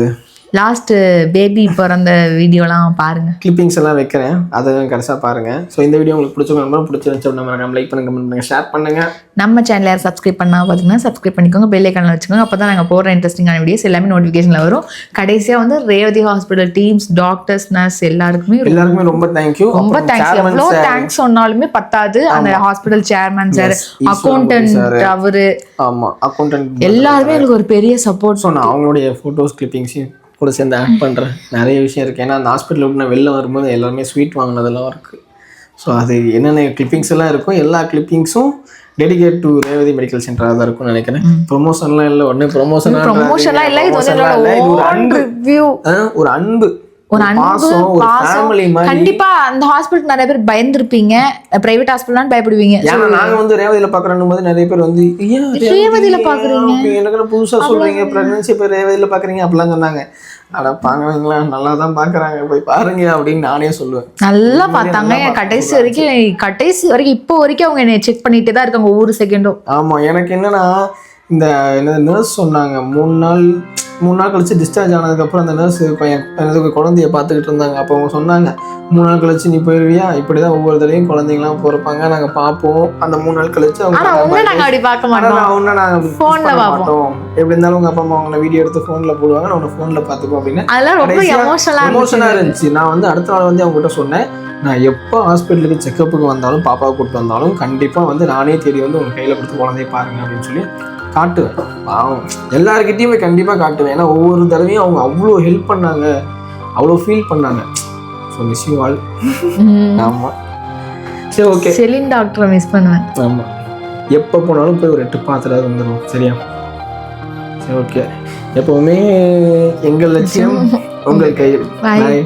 Speaker 2: லாஸ்ட் பேபி பிறந்த வீடியோலாம் பாருங்க.
Speaker 1: கிளிப்பிங்ஸ் எல்லாம் வைக்கிறேன். அதை கடைசியாக பாருங்கள் ஸோ இந்த வீடியோ உங்களுக்கு பிடிச்சிருக்கோம் பிடிச்சிருந்துச்சு நம்ம லைக் பண்ணுங்க கமெண்ட் பண்ணுங்க ஷேர் பண்ணுங்க.
Speaker 2: நம்ம சேனல் யார் சப்ஸ்கிரைப் பண்ணா பார்த்தீங்கன்னா சப்ஸ்கிரைப் பண்ணிக்கோங்க பெல் ஐக்கானில் வச்சுக்கோங்க. அப்போ தான் நாங்கள் போடுற இன்ட்ரெஸ்டிங்கான வீடியோஸ் எல்லாமே நோட்டிஃபிகேஷனில் வரும். கடைசியாக வந்து Revathi hospital teams doctors nurse எல்லாருக்குமே
Speaker 1: எல்லாருக்குமே ரொம்ப தேங்க்யூ
Speaker 2: ரொம்ப தேங்க்ஸ் எவ்வளோ தேங்க்ஸ் சொன்னாலுமே பத்தாது. அந்த ஹாஸ்பிட்டல் சேர்மேன் சார் அக்கௌண்டன்ட். அவரு.
Speaker 1: ஆமாம் அக்கௌண்டன்ட்
Speaker 2: எல்லாருமே எனக்கு ஒரு பெரிய சப்போர்ட்
Speaker 1: நான் அவங்களுடைய ஃபோட்டோஸ் கிளிப்பிங்ஸையும் கூட சேர்ந்து ஆட் பண்ணுறேன் நிறைய விஷயம் இருக்குது ஏன்னா அந்த ஹாஸ்பிட்டல் விட்டு நான் வெளில வரும்போது எல்லாருமே ஸ்வீட் வாங்கினதெல்லாம் இருக்குது ஸோ அது என்னென்ன கிளிப்பிங்ஸ் எல்லாம் இருக்கும் எல்லா கிளிப்பிங்ஸும் டெடிகேட் டு ரேவதி மெடிக்கல் சென்டராக தான் இருக்கும்னு நினைக்கிறேன். ப்ரொமோஷன்லாம் இல்லை ஒன்று ப்ரொமோஷன் ஒரு அன்பு. ஒரு அன்பு.
Speaker 2: ஒரு அன்பு
Speaker 1: பாசம்
Speaker 2: கண்டிப்பா அந்த ஹாஸ்பிட்டல் நிறைய பேர் பயந்துருப்பீங்க. Private hospital பயப்படுவீங்க.
Speaker 1: ஏன்னா நாங்க வந்து ரேவதியில பாக்குறோம் போது நிறைய பேர் வந்து "ஏன்
Speaker 2: ரேவதியில பாக்குறீங்க?
Speaker 1: எனக்கு புதுசா சொல்றீங்க பிரெக்னன்சி போய் ரேவதியில பாக்குறீங்க அப்படிலாம் சொன்னாங்க. அட பாக்குறீங்களா நல்லா தான் பாக்குறாங்க போய் பாருங்க அப்படின்னு நானே சொல்லுவேன்.
Speaker 2: நல்லா பார்த்தாங்க. கடைசி வரைக்கும் கடைசி வரைக்கும் இப்போ வரைக்கும் அவங்க என்னை செக் பண்ணிட்டே தான் இருக்காங்க ஒவ்வொரு செகண்டும்
Speaker 1: ஆமா எனக்கு என்னன்னா இந்த என்ன நர்ஸ் சொன்னாங்க மூணு நாள் மூணு நாள் கழிச்சு டிஸ்சார்ஜ் ஆனதுக்கப்புறம் அந்த நர்ஸ் எனக்கு குழந்தைய பார்த்துக்கிட்டு இருந்தாங்க. அப்போ அவங்க சொன்னாங்க மூணு நாள் கழிச்சு நீ போயிருவியா? இப்படிதான் ஒவ்வொரு தடவையும் குழந்தைங்களாம் பிறப்பாங்க. நாங்க பார்ப்போம். அந்த மூணு நாள் கழிச்சு அவங்க
Speaker 2: ஆனா உங்களை நாங்க அப்படி பார்க்க
Speaker 1: ஆனா
Speaker 2: மாட்டோம்.
Speaker 1: நான் உன்னை நான் miss
Speaker 2: Phone ல
Speaker 1: பண்ண
Speaker 2: பார்ப்போம்.
Speaker 1: எப்படி இருந்தாலும் உங்க அப்பா அம்மா உங்களை வீடியோ எடுத்து போன்ல போடுவாங்க. நான் உன்னை போன்ல பாத்துப்போம் அப்படின்னு
Speaker 2: அதெல்லாம் ரொம்ப எமோஷனலா
Speaker 1: எமோஷனா
Speaker 2: இருந்துச்சு.
Speaker 1: நான் வந்து அடுத்த நாள் வந்து அவங்க கிட்ட சொன்னேன் நான் எப்போ ஹாஸ்பிட்டலுக்கு செக்கப்புக்கு வந்தாலும் பாப்பாவை கூப்பிட்டு வந்தாலும் கண்டிப்பா வந்து நானே தேடி வந்து உங்க கையில கொடுத்து குழந்தைய பாருங்க அப்படின்னு சொல்லி காட்டுவேன். பாவம். எல்லாருக்கிட்டையுமே கண்டிப்பா காட்டுவேன். ஏன்னா ஒவ்வொரு தடவையும் அவங்க அவ்வளோ ஹெல்ப் பண்ணாங்க. அவ்வளோ ஃபீல் பண்ணாங்க. ஸோ மிஸ் யூ ஆல்
Speaker 2: ம்.
Speaker 1: ஆமா. சரி ஓகே
Speaker 2: செலின் டாக்டரை மிஸ் பண்ணுவேன்.
Speaker 1: ஆமா. எப்போ போனாலும் போய் ஒரு எட்டு பார்த்துட்டு வந்துடும் சரியா? சரி ஓகே எப்பவுமே எங்கள் லட்சியம் உங்கள் கையில். Bye.